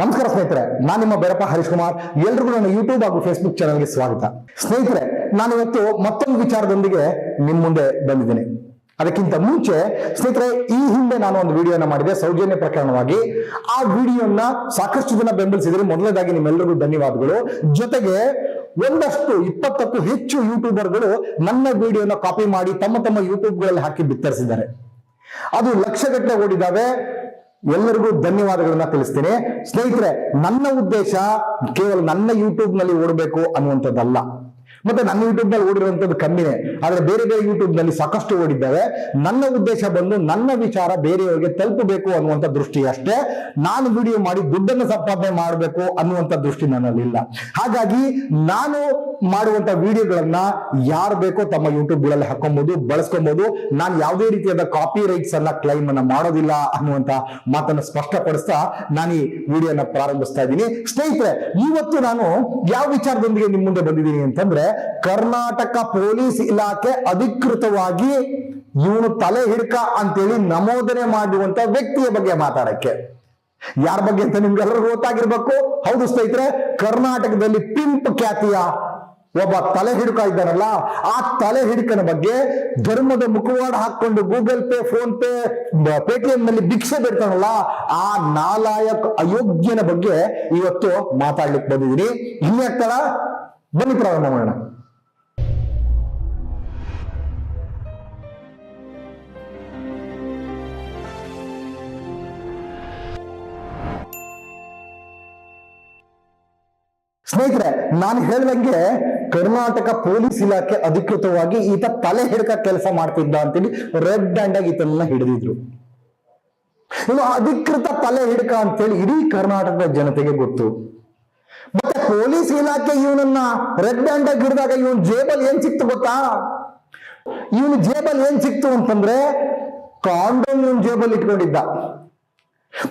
ನಮಸ್ಕಾರ ಸ್ನೇಹಿತರೆ, ನಾನು ನಿಮ್ಮ ಬೇರಪ್ಪ ಹರೀಶ್ ಕುಮಾರ್. ಎಲ್ರಿಗೂ ನನ್ನ ಯೂಟ್ಯೂಬ್ ಹಾಗೂ ಫೇಸ್ಬುಕ್ ಚಾನಲ್ಗೆ ಸ್ವಾಗತ. ಸ್ನೇಹಿತರೆ, ನಾನು ಇವತ್ತು ಮತ್ತೊಂದು ವಿಚಾರದೊಂದಿಗೆ ನಿಮ್ಮ ಮುಂದೆ ಬಂದಿದ್ದೇನೆ. ಅದಕ್ಕಿಂತ ಮುಂಚೆ, ಸ್ನೇಹಿತರೆ, ಈ ಹಿಂದೆ ನಾನು ಒಂದು ವಿಡಿಯೋನ ಮಾಡಿದೆ, ಸೌಜನ್ಯ ಪ್ರಕರಣವಾಗಿ. ಆ ವಿಡಿಯೋನ ಸಾಕಷ್ಟು ಜನ ಬೆಂಬಲಿಸಿದ್ರೆ. ಮೊದಲನೇದಾಗಿ ನಿಮ್ಮೆಲ್ಲರಿಗೂ ಧನ್ಯವಾದಗಳು. ಜೊತೆಗೆ ಒಂದಷ್ಟು, ಇಪ್ಪತ್ತಕ್ಕೂ ಹೆಚ್ಚು ಯೂಟ್ಯೂಬರ್ಗಳು ನನ್ನ ವಿಡಿಯೋನ ಕಾಪಿ ಮಾಡಿ ತಮ್ಮ ತಮ್ಮ ಯೂಟ್ಯೂಬ್ಗಳಲ್ಲಿ ಹಾಕಿ ಬಿತ್ತರಿಸಿದ್ದಾರೆ. ಅದು ಲಕ್ಷಗಟ್ಟಲೆ ಓಡಿದಾವೆ ಎಲ್ಲರಿಗೂ ಧನ್ಯವಾದಗಳನ್ನ ತಿಳಿಸ್ತೇನೆ. ಸ್ನೇಹಿತರೆ ನನ್ನ ಉದ್ದೇಶ ಕೇವಲ ನನ್ನ ಯೂಟ್ಯೂಬ್ನಲ್ಲಿ ಓಡಬೇಕು ಅನ್ನುವಂಥದ್ದಲ್ಲ. ಮತ್ತೆ ನನ್ನ ಯೂಟ್ಯೂಬ್ನಲ್ಲಿ ಓಡಿರುವಂತದ್ದು ಕಮ್ಮಿನೇ. ಆದ್ರೆ ಬೇರೆ ಬೇರೆ ಯೂಟ್ಯೂಬ್ನಲ್ಲಿ ಸಾಕಷ್ಟು ಓಡಿದ್ದಾವೆ. ನನ್ನ ಉದ್ದೇಶ ಬಂದು ನನ್ನ ವಿಚಾರ ಬೇರೆಯವರಿಗೆ ತಲುಪಬೇಕು ಅನ್ನುವಂಥ ದೃಷ್ಟಿ ಅಷ್ಟೇ. ನಾನು ವಿಡಿಯೋ ಮಾಡಿ ದುಡ್ಡನ್ನು ಸಂಪಾದನೆ ಮಾಡಬೇಕು ಅನ್ನುವಂಥ ದೃಷ್ಟಿ ನನ್ನಲ್ಲಿ ಇಲ್ಲ. ಹಾಗಾಗಿ ನಾನು ಮಾಡುವಂತ ವಿಡಿಯೋಗಳನ್ನ ಯಾರು ಬೇಕೋ ತಮ್ಮ ಯೂಟ್ಯೂಬ್ಗಳಲ್ಲಿ ಹಾಕೊಬಹುದು ಬಳಸ್ಕೊಬಹುದು ನಾನು ಯಾವುದೇ ರೀತಿಯಾದ ಕಾಪಿ ರೈಟ್ಸ್ ಅನ್ನ ಕ್ಲೈಮ್ ಅನ್ನ ಮಾಡೋದಿಲ್ಲ ಅನ್ನುವಂತ ಮಾತನ್ನು ಸ್ಪಷ್ಟಪಡಿಸ್ತಾ ನಾನು ಈ ವಿಡಿಯೋನ ಪ್ರಾರಂಭಿಸ್ತಾ ಇದ್ದೀನಿ. ಸ್ನೇಹಿತರೆ, ಇವತ್ತು ನಾನು ಯಾವ ವಿಚಾರದೊಂದಿಗೆ ನಿಮ್ಮ ಮುಂದೆ ಬಂದಿದ್ದೀನಿ ಅಂತಂದ್ರೆ ಕರ್ನಾಟಕ ಪೊಲೀಸ್ ಇಲಾಖೆ ಅಧಿಕೃತವಾಗಿ ಇವನು ತಲೆ ಹಿಡ್ಕ ಅಂತೇಳಿ ನಮೋದನೆ ಮಾಡುವಂತ ವ್ಯಕ್ತಿಯ ಬಗ್ಗೆ ಮಾತಾಡಕ್ಕೆ. ಯಾರ ಬಗ್ಗೆ ಅಂತ ನಿಮ್ಗೆಲ್ಲರಿಗೂ ಗೊತ್ತಾಗಿರ್ಬೇಕು. ಹೌದು ಸ್ನೇಹಿತರೆ, ಕರ್ನಾಟಕದಲ್ಲಿ ಪಿಂಪ್ ಖ್ಯಾತಿಯ ಒಬ್ಬ ತಲೆ ಹಿಡುಕ ಇದ್ದಾನಲ್ಲ, ಆ ತಲೆ ಹಿಡುಕನ ಬಗ್ಗೆ ಧರ್ಮದ ಮುಖವಾಡ ಹಾಕೊಂಡು Google Pay, PhonePe Paytm ನಲ್ಲಿ ಭಿಕ್ಷೆ ಬಿಡ್ತಾನಲ್ಲ, ಆ ನಾಲಾಯಕ್ ಅಯೋಗ್ಯನ ಬಗ್ಗೆ ಇವತ್ತು ಮಾತಾಡ್ಲಿಕ್ಕೆ ಬಂದಿದ್ದೀನಿ. ಇಲ್ಲಿ ಆಗ್ತಾರ ಬನ್ನಿ ಪ್ರಾರಂಭ ಮಾಡೋಣ. ಸ್ನೇಹಿತರೆ, ನಾನು ಹೇಳ್ದಂಗೆ ಕರ್ನಾಟಕ ಪೊಲೀಸ್ ಇಲಾಖೆ ಅಧಿಕೃತವಾಗಿ ಈತ ತಲೆ ಹಿಡ್ಕ ಕೆಲಸ ಮಾಡ್ತಿದ್ದ ಅಂತೇಳಿ ರೆಡ್ ಹ್ಯಾಂಡ್ ಆಗಿ ಈತನನ್ನ ಹಿಡಿದಿದ್ರು. ಇನ್ನು ಅಧಿಕೃತ ತಲೆ ಹಿಡ್ಕ ಅಂತೇಳಿ ಇಡೀ ಕರ್ನಾಟಕದ ಜನತೆಗೆ ಗೊತ್ತು. ಮತ್ತೆ ಪೊಲೀಸ್ ಇಲಾಖೆ ಇವನನ್ನ ರೆಡ್ ಹ್ಯಾಂಡ್ ಹಿಡಿದಾಗ ಇವನ್ ಜೇಬಲ್ ಏನ್ ಸಿಕ್ತು ಗೊತ್ತಾ? ಇವನು ಜೇಬಲ್ ಏನ್ ಸಿಕ್ತು ಅಂತಂದ್ರೆ ಕಾಂಡೋಮ್ ಇವನ್ ಜೇಬಲ್ ಇಟ್ಕೊಂಡಿದ್ದ.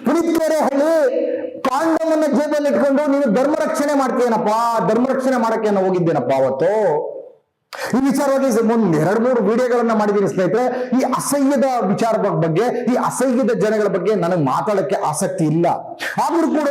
ಪುನೀತ್ ಹಳ್ಳಿ ಕಾಂಡೋಮ್ ಅನ್ನ ಜೇಬಲ್ಲಿ ಇಟ್ಕೊಂಡು ನೀನು ಧರ್ಮ ರಕ್ಷಣೆ ಮಾಡ್ತೀಯನಪ್ಪ? ಧರ್ಮ ರಕ್ಷಣೆ ಮಾಡಕ್ಕೆ ಹೋಗಿದ್ದೇನಪ್ಪ ಅವತ್ತು? ಈ ವಿಚಾರವಾಗಿ ಒಂದು ಎರಡು ಮೂರು ವಿಡಿಯೋಗಳನ್ನ ಮಾಡಿದ್ದೀನಿ ಸ್ನೇಹಿತರೆ. ಈ ಅಸಹ್ಯದ ವಿಚಾರದ ಬಗ್ಗೆ, ಈ ಅಸಹ್ಯದ ಜನಗಳ ಬಗ್ಗೆ ನನಗೆ ಮಾತಾಡಕ್ಕೆ ಆಸಕ್ತಿ ಇಲ್ಲ. ಆದ್ರೂ ಕೂಡ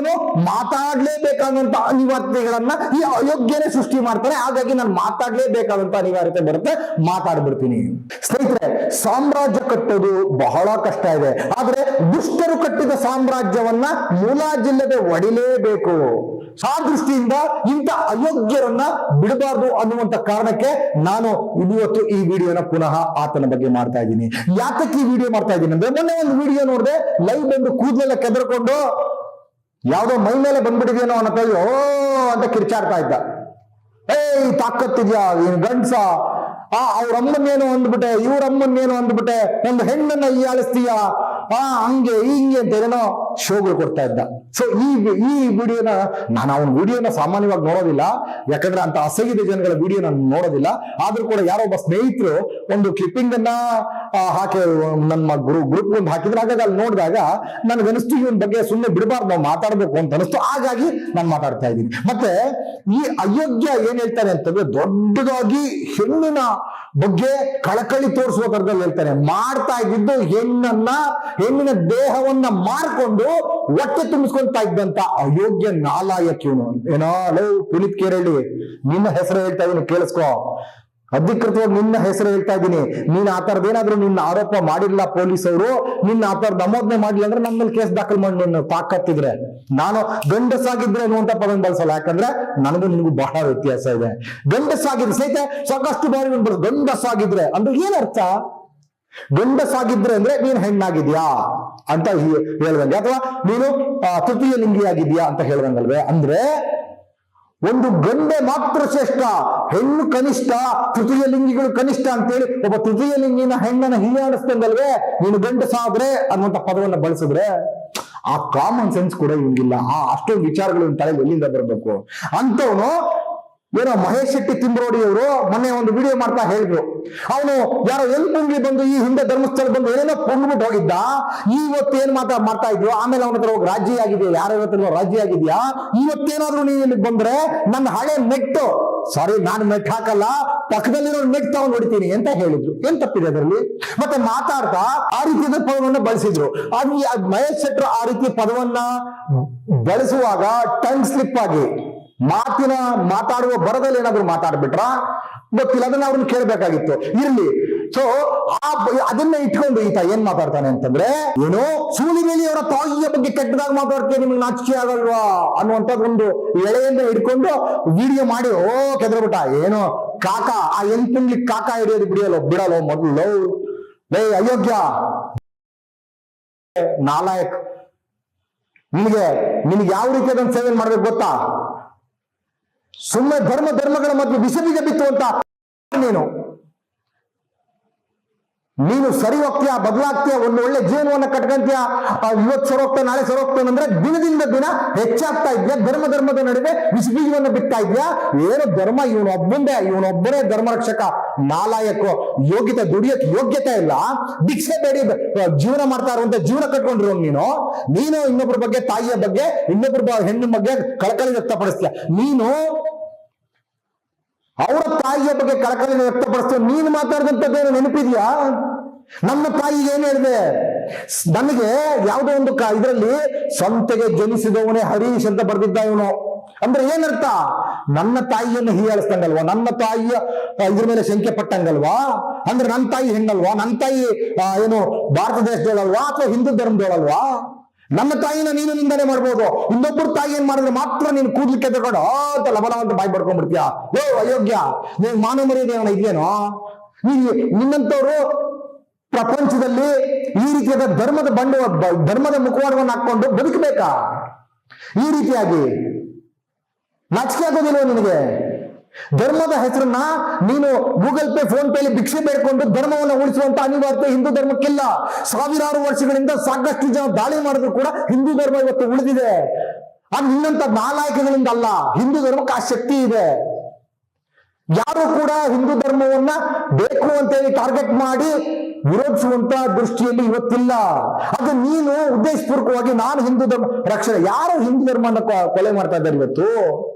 ಮಾತಾಡ್ಲೇಬೇಕಾದಂತ ಅನಿವಾರ್ಯತೆಗಳನ್ನ ಈ ಅಯೋಗ್ಯನೇ ಸೃಷ್ಟಿ ಮಾಡ್ತಾರೆ. ಹಾಗಾಗಿ ನಾನು ಮಾತಾಡ್ಲೇಬೇಕಾದಂತ ಅನಿವಾರ್ಯತೆ ಬರುತ್ತೆ, ಮಾತಾಡ್ಬಿಡ್ತೀನಿ. ಸ್ನೇಹಿತರೆ, ಸಾಮ್ರಾಜ್ಯ ಕಟ್ಟೋದು ಬಹಳ ಕಷ್ಟ ಇದೆ. ಆದ್ರೆ ದುಷ್ಟರು ಕಟ್ಟಿದ ಸಾಮ್ರಾಜ್ಯವನ್ನ ಮುಲಾಜಿಲ್ಲದೆ ಒಡಿಲೇಬೇಕು. ಆ ದೃಷ್ಟಿಯಿಂದ ಇಂಥ ಅಯೋಗ್ಯರನ್ನ ಬಿಡಬಾರ್ದು ಅನ್ನುವಂತ ಕಾರಣಕ್ಕೆ ನಾನು ಇವತ್ತು ಈ ವಿಡಿಯೋನ ಪುನಃ ಆತನ ಬಗ್ಗೆ ಮಾಡ್ತಾ ಇದ್ದೀನಿ. ಯಾತಕ್ಕೆ ಈ ವಿಡಿಯೋ ಮಾಡ್ತಾ ಇದ್ದೀನಿ ಅಂದ್ರೆ ಮೊನ್ನೆ ಒಂದು ವಿಡಿಯೋ ನೋಡಿದೆ, ಲೈವ್ ಬಂದು ಕೂದಲೆಲ್ಲ ಕೆದರ್ಕೊಂಡು ಯಾವ್ದೋ ಮೈ ಮೇಲೆ ಬಂದ್ಬಿಟ್ಟಿದೇನೋ ಅನ್ನೋ ಓ ಅಂತ ಕಿರ್ಚಾಡ್ತಾ ಇದ್ದ. ಏಯ್, ತಾಕತ್ತಿದ್ಯಾ, ಏನ್ ಗಂಡ್ಸ? ಆ, ಅವ್ರ ಅಮ್ಮನ್ನೇನು ಅಂದ್ಬಿಟ್ಟೆ, ಇವ್ರ ಅಮ್ಮನ್ನೇನು ಅಂದ್ಬಿಟ್ಟೆ, ಒಂದು ಹೆಣ್ಣನ್ನ ಈ ಆಳಿಸ್ತೀಯಾ ಆ, ಹಂಗೆ, ಹಿಂಗೆ ಅಂತ ಏನೋ ಶೋಗಳು ಕೊಡ್ತಾ ಇದ್ದ. ಸೊ ಈ ಈ ವಿಡಿಯೋನ ನಾನು ಅವನ ವಿಡಿಯೋನ ಸಾಮಾನ್ಯವಾಗಿ ನೋಡೋದಿಲ್ಲ. ಯಾಕಂದ್ರೆ ಅಂತ ಅಸಹ್ಯದ ಜನಗಳ ವಿಡಿಯೋ ನಾನು ನೋಡೋದಿಲ್ಲ. ಆದ್ರೂ ಕೂಡ ಯಾರೋ ಒಬ್ಬ ಸ್ನೇಹಿತರು ಒಂದು ಕ್ಲಿಪ್ಪಿಂಗ್ ಅನ್ನ ಹಾಕಿ ನನ್ನ ಗುರು ಗ್ರೂಪ್ ಒಂದು ಹಾಕಿದ್ರೆ. ಹಾಗಾಗಿ ಅಲ್ಲಿ ನೋಡಿದಾಗ ನನಗನಿಸ್ತು ಇವನ್ ಬಗ್ಗೆ ಸುಮ್ಮನೆ ಬಿಡಬಾರ್ದು, ನಾವು ಮಾತಾಡ್ಬೇಕು ಅಂತ ಅನಿಸ್ತು ಹಾಗಾಗಿ ನಾನು ಮಾತಾಡ್ತಾ ಇದ್ದೀನಿ. ಮತ್ತೆ ಈ ಅಯೋಗ್ಯ ಏನ್ ಹೇಳ್ತಾನೆ ಅಂತಂದ್ರೆ ದೊಡ್ಡದಾಗಿ ಹೆಣ್ಣಿನ ಬಗ್ಗೆ ಕಳಕಳಿ ತೋರಿಸುವ ತರದಲ್ಲಿ ಹೇಳ್ತಾನೆ ಮಾಡ್ತಾ ಇದ್ದಿದ್ದು ಹೆಣ್ಣನ್ನ, ಹೆಣ್ಣಿನ ದೇಹವನ್ನ ಮಾರ್ಕೊಂಡು ಹೊಟ್ಟೆ ತುಂಬಿಸ್ಕೊಂತಾ ಇದ್ದಂತ ಅಯೋಗ್ಯ ನಾಲಾಯಕ ಇವನು. ಏನೋ, ಲೋ, ಪುನೀತ್ ಕೇರಳಿ ನಿನ್ನ ಹೆಸರು ಹೇಳ್ತಾ ಇದೀನಿ, ಕೇಳಿಸ್ಕೋ. ಅಧಿಕೃತವಾಗಿ ನಿನ್ನ ಹೆಸರು ಹೇಳ್ತಾ ಇದ್ದೀನಿ ನೀನ್ ಆ ತರದೇನಾದ್ರೂ ನಿನ್ನ ಆರೋಪ ಮಾಡಿಲ್ಲ ಅವರು ನಿನ್ನ ಆ ತರದ ನಮೋದನೆ ಮಾಡಿಲ್ಲ ಅಂದ್ರೆ ನನ್ನ ಮೇಲೆ ಕೇಸ್ ದಾಖಲು ಮಾಡಿ ನಿನ್ನ ತಾಕತ್ತಿದ್ರೆ. ನಾನು ಗಂಡಸಾಗಿದ್ರೆ ಅನ್ನುವಂತ ಪದನ್ ಬಳಸಲ್ಲ. ಯಾಕಂದ್ರೆ ನನಗೂ ನಿನಗೂ ಬಹಳ ವ್ಯತ್ಯಾಸ ಇದೆ. ಗಂಡಸಾಗಿದ್ರೆ ಸಹಿತ ಸಾಕಷ್ಟು ಬಾರಿ ಗಂಡಸಾಗಿದ್ರೆ ಅಂದ್ರೆ ಏನರ್ಥ? ಗಂಡಸಾಗಿದ್ರೆ ಅಂದ್ರೆ ನೀನು ಹೆಣ್ಣಾಗಿದ್ಯಾ ಅಂತ ಹೇಳ್ದಂಗೆ. ಅಥವಾ ನೀನು ತೃತೀಯ ಲಿಂಗಿಯಾಗಿದ್ಯಾ ಅಂತ ಹೇಳ್ದಂಗಲ್ವೇ? ಅಂದ್ರೆ ಒಂದು ಗಂಡೆ ಮಾತ್ರ ಶ್ರೇಷ್ಠ, ಹೆಣ್ಣು ಕನಿಷ್ಠ, ತೃತೀಯ ಲಿಂಗಿಗಳು ಕನಿಷ್ಠ ಅಂತೇಳಿ ಒಬ್ಬ ತೃತೀಯ ಲಿಂಗಿನ ಹೆಣ್ಣನ್ನ ಹೀಯಾಡಿಸ್ದಂಗಲ್ವೇ ನೀನು ಗಂಡಸಾದ್ರೆ ಅನ್ನುವಂತ ಪದವನ್ನ ಬಳಸಿದ್ರೆ ಆ ಕಾಮನ್ ಸೆನ್ಸ್ ಕೂಡ ಇವಂಗಿಲ್ಲ ಆ ಅಷ್ಟೊಂದು ವಿಚಾರಗಳು ತಲೆಗೆ ಎಲ್ಲಿಂದ ಬರಬೇಕು? ಅಂತವನು ಏನೋ ಮಹೇಶ್ ಶೆಟ್ಟಿ ತಿಂಬ್ರೋಡಿ ಅವರು ಮೊನ್ನೆ ಒಂದು ವಿಡಿಯೋ ಮಾಡ್ತಾ ಹೇಳಿದ್ರು. ಅವನು ಯಾರೋ ಎಲ್ಪುಂಗಿ ಬಂದು ಈ ಹಿಂದೆ ಧರ್ಮಸ್ಥಳ ಬಂದು ಏನೇನೋ ಕೊಂಡ್ಬಿಟ್ಟು ಹೋಗಿದ್ದ? ಇವತ್ತು ಏನ್ ಮಾತಾ ಮಾಡ್ತಾ ಇದ್ರು ಆಮೇಲೆ ಅವನ ಹತ್ರ ಹೋಗಿ ರಾಜಿ ಆಗಿದೆಯಾ? ಯಾರ ಹತ್ರ ರಾಜಿ ಆಗಿದ್ಯಾ? ಇವತ್ತೇನಾದ್ರೂ ನೀನು ಇಲ್ಲಿ ಬಂದ್ರೆ ನನ್ನ ಹಳೆ ಮೆಟ್ಟು ಸಾರಿ ನಾನು ಮೆಟ್ ಹಾಕಲ್ಲ. ಪಕ್ಕದಲ್ಲಿರೋ ಮೆಟ್ ತಗೊಂಡು ಹೊಡಿತೀನಿ ಅಂತ ಹೇಳಿದ್ರು. ಏನ್ ತಪ್ಪಿದೆ ಅದರಲ್ಲಿ? ಮತ್ತೆ ಮಾತಾಡ್ತಾ ಆ ರೀತಿಯ ಪದವನ್ನ ಬಳಸಿದ್ರು. ಅದು ಅದ್ ಮಹೇಶ್ ಶೆಟ್ರು ಆ ರೀತಿಯ ಪದವನ್ನ ಬಳಸುವಾಗ ಟಂಗ್ ಸ್ಲಿಪ್ ಆಗಿ ಮಾತಿನ ಮಾತಾಡುವ ಬರದಲ್ಲಿ ಏನಾದ್ರು ಮಾತಾಡ್ಬಿಟ್ರ? ಗೊತ್ತಿಲ್ಲ, ಅದನ್ನ ಅವ್ರನ್ನ ಕೇಳ್ಬೇಕಾಗಿತ್ತು. ಇರ್ಲಿ. ಸೊ ಆ ಅದನ್ನ ಇಟ್ಕೊಂಡು ಈತ ಏನ್ ಮಾತಾಡ್ತಾನೆ ಅಂತಂದ್ರೆ, ಏನೋ ಸೂಲಿಬೇಲಿ ಅವರ ತಾಯಿಯ ಬಗ್ಗೆ ಕೆಟ್ಟದಾಗ ಮಾತಾಡ್ತೀವಿ ನಿಮ್ಗೆ ನಾಚಿಕೆ ಆಗಲ್ವಾ ಅನ್ನುವಂಥದ್ದು ಒಂದು ಎಳೆಯಿಂದ ಹಿಡ್ಕೊಂಡು ವಿಡಿಯೋ ಮಾಡಿ, ಓ, ಕೆದ್ರಬಿಟ್ಟ. ಏನೋ ಕಾಕ, ಆ ಎಂಟುಂಗ್ಲಿ ಕಾಕ ಹಿಡಿಯೋದು ಬಿಡಿಯಲ್ಲ, ಬಿಡಲ್ಲ ಮೊದಲು. ಲೇ, ಅಯೋಗ್ಯ. ನಾಲಾಯಕ್, ನಿಮಗೆ ನಿನಗೆ ಯಾವ ರೀತಿ ಅದನ್ನ ಸೇವೆ ಮಾಡ್ಬೇಕು ಗೊತ್ತಾ? ಸುಮ್ಮನೆ ಧರ್ಮ ಧರ್ಮಗಳ ಮಧ್ಯೆ ಬಿತ್ತು ಅಂತ ನೀನು. ನೀನು ಸರಿ ಹೋಗ್ತೀಯ, ಬದಲಾಗ್ತೀಯ, ಒಂದು ಒಳ್ಳೆ ಜೀವನವನ್ನ ಕಟ್ಕೊಂತೀಯ? ಇವತ್ತು ಸರೋಗ್ತಾ ನಾಳೆ ಸರೋಗ್ತಾನೆ ಅಂದ್ರೆ ದಿನದಿಂದ ದಿನ ಹೆಚ್ಚಾಗ್ತಾ ಇದೆಯಾ, ಧರ್ಮ ಧರ್ಮದ ನಡುವೆ ಬಿಸಿಬೀಜವನ್ನು ಬಿತ್ತಾ ಇದೆಯಾ? ಏನು ಧರ್ಮ ಇವನೊಬ್ಬಂದೇ ಇವನೊಬ್ಬನೇ ಧರ್ಮ ರಕ್ಷಕ, ನಾಲಾಯಕ, ಯೋಗ್ಯತೆ ದುಡಿಯಕ್ಕೆ ಯೋಗ್ಯತೆ ಇಲ್ಲ. ಭಿಕ್ಷೆ ಬೇಡಿ ಜೀವನ ಮಾಡ್ತಾ ಇರುವಂತ ಜೀವನ ಕಟ್ಕೊಂಡಿರೋ ನೀನು. ನೀನು ಇನ್ನೊಬ್ಬರ ಬಗ್ಗೆ, ತಾಯಿಯ ಬಗ್ಗೆ ಇನ್ನೊಬ್ಬರ ಹೆಣ್ಣು ಬಗ್ಗೆ ಕಳಕಳಿ ವ್ಯಕ್ತಪಡಿಸ್ತೀಯ? ನೀನು ಅವರ ತಾಯಿಯ ಬಗ್ಗೆ ಕಳಕಳಿನ ವ್ಯಕ್ತಪಡಿಸ್ತೇವೆ ನೀನು ಮಾತಾಡಿದಂಥದ್ದೇನು ನೆನಪಿದ್ಯಾ? ನಮ್ಮ ತಾಯಿಗೆ ಏನ್ ಹೇಳಿದೆ? ನನಗೆ ಯಾವುದೋ ಒಂದು ಕ, ಇದರಲ್ಲಿ ಸ್ವಂತಗೆ ಜನಿಸಿದವನೇ ಹರೀಶ್ ಅಂತ ಬರೆದಿದ್ದ ಇವನು. ಅಂದ್ರೆ ಏನರ್ಥ? ನನ್ನ ತಾಯಿಯನ್ನು ಹೀಯಾಳಿಸ್ದಂಗಲ್ವಾ ನನ್ನ ತಾಯಿಯ, ಇದ್ರ ಮೇಲೆ ಶಂಕೆ ಪಟ್ಟಂಗಲ್ವಾ? ಅಂದ್ರೆ ನನ್ನ ತಾಯಿ ಹೆಣ್ಣಲ್ವಾ? ನನ್ನ ತಾಯಿ ಏನು ಭಾರತ ದೇಶದೇಳಲ್ವಾ? ಅಥವಾ ಹಿಂದೂ ಧರ್ಮದೊಳಲ್ವಾ? ನನ್ನ ತಾಯಿನ ನೀನು ನಿಂದನೆ ಮಾಡ್ಬೋದು. ಇನ್ನೊಬ್ಬರ ತಾಯಿ ಏನ್ ಮಾಡಿದ್ರೆ ಮಾತ್ರ ನೀನು ಕೂದ್ಲಿಕ್ಕೆ ತಗೊಂಡು ಅಂತ ಲಬಲ ಅಂತ ಬಾಯಿ ಪಡ್ಕೊಂಡ್ಬಿಡ್ತೀಯ? ಓ ಅಯೋಗ್ಯ. ನೀನ್ ಮಾನವ ಮರ್ಯಾದೆ ಇದೆಯೇನೋ? ನೀ ನಿನ್ನಂತವ್ರು ಪ್ರಪಂಚದಲ್ಲಿ ಈ ರೀತಿಯಾದ ಧರ್ಮದ ಬಂಡ, ಧರ್ಮದ ಮುಖವಾಡವನ್ನು ಹಾಕೊಂಡು ಬದುಕಬೇಕಾ? ಈ ರೀತಿಯಾಗಿ ನಾಚಿಕೆ ಆಗೋದಿಲ್ಲ ನಿನಗೆ? ಧರ್ಮದ ಹೆಸರನ್ನ ನೀನು ಗೂಗಲ್ ಪೇ ಫೋನ್ ಪೇಲಿ ಭಿಕ್ಷೆ ಬೇಡ್ಕೊಂಡು ಧರ್ಮವನ್ನು ಉಳಿಸುವಂತ ಅನಿವಾರ್ಯತೆ ಹಿಂದೂ ಧರ್ಮಕ್ಕಿಲ್ಲ. ಸಾವಿರಾರು ವರ್ಷಗಳಿಂದ ಸಾಕಷ್ಟು ಜನ ದಾಳಿ ಮಾಡಿದ್ರು ಕೂಡ ಹಿಂದೂ ಧರ್ಮ ಇವತ್ತು ಉಳಿದಿದೆ. ಅದು ನಿನ್ನಂತ ನಾಲಾಯಕಗಳಿಂದ ಅಲ್ಲ, ಹಿಂದೂ ಧರ್ಮಕ್ಕೆ ಆ ಶಕ್ತಿ ಇದೆ. ಯಾರು ಕೂಡ ಹಿಂದೂ ಧರ್ಮವನ್ನ ಬೇಕು ಅಂತೇಳಿ ಟಾರ್ಗೆಟ್ ಮಾಡಿ ವಿರೋಧಿಸುವಂತ ದೃಷ್ಟಿಯಲ್ಲಿ ಇವತ್ತಿಲ್ಲ. ಅದು ನೀನು ಉದ್ದೇಶಪೂರ್ವಕವಾಗಿ ನಾನು ಹಿಂದೂ ಧರ್ಮ, ರಕ್ಷಣೆ, ಯಾರು ಹಿಂದೂ ಧರ್ಮನ ಕೊ- ಕೊಲೆ ಮಾಡ್ತಾ ಇದ್ದಾರೆ ಇವತ್ತು?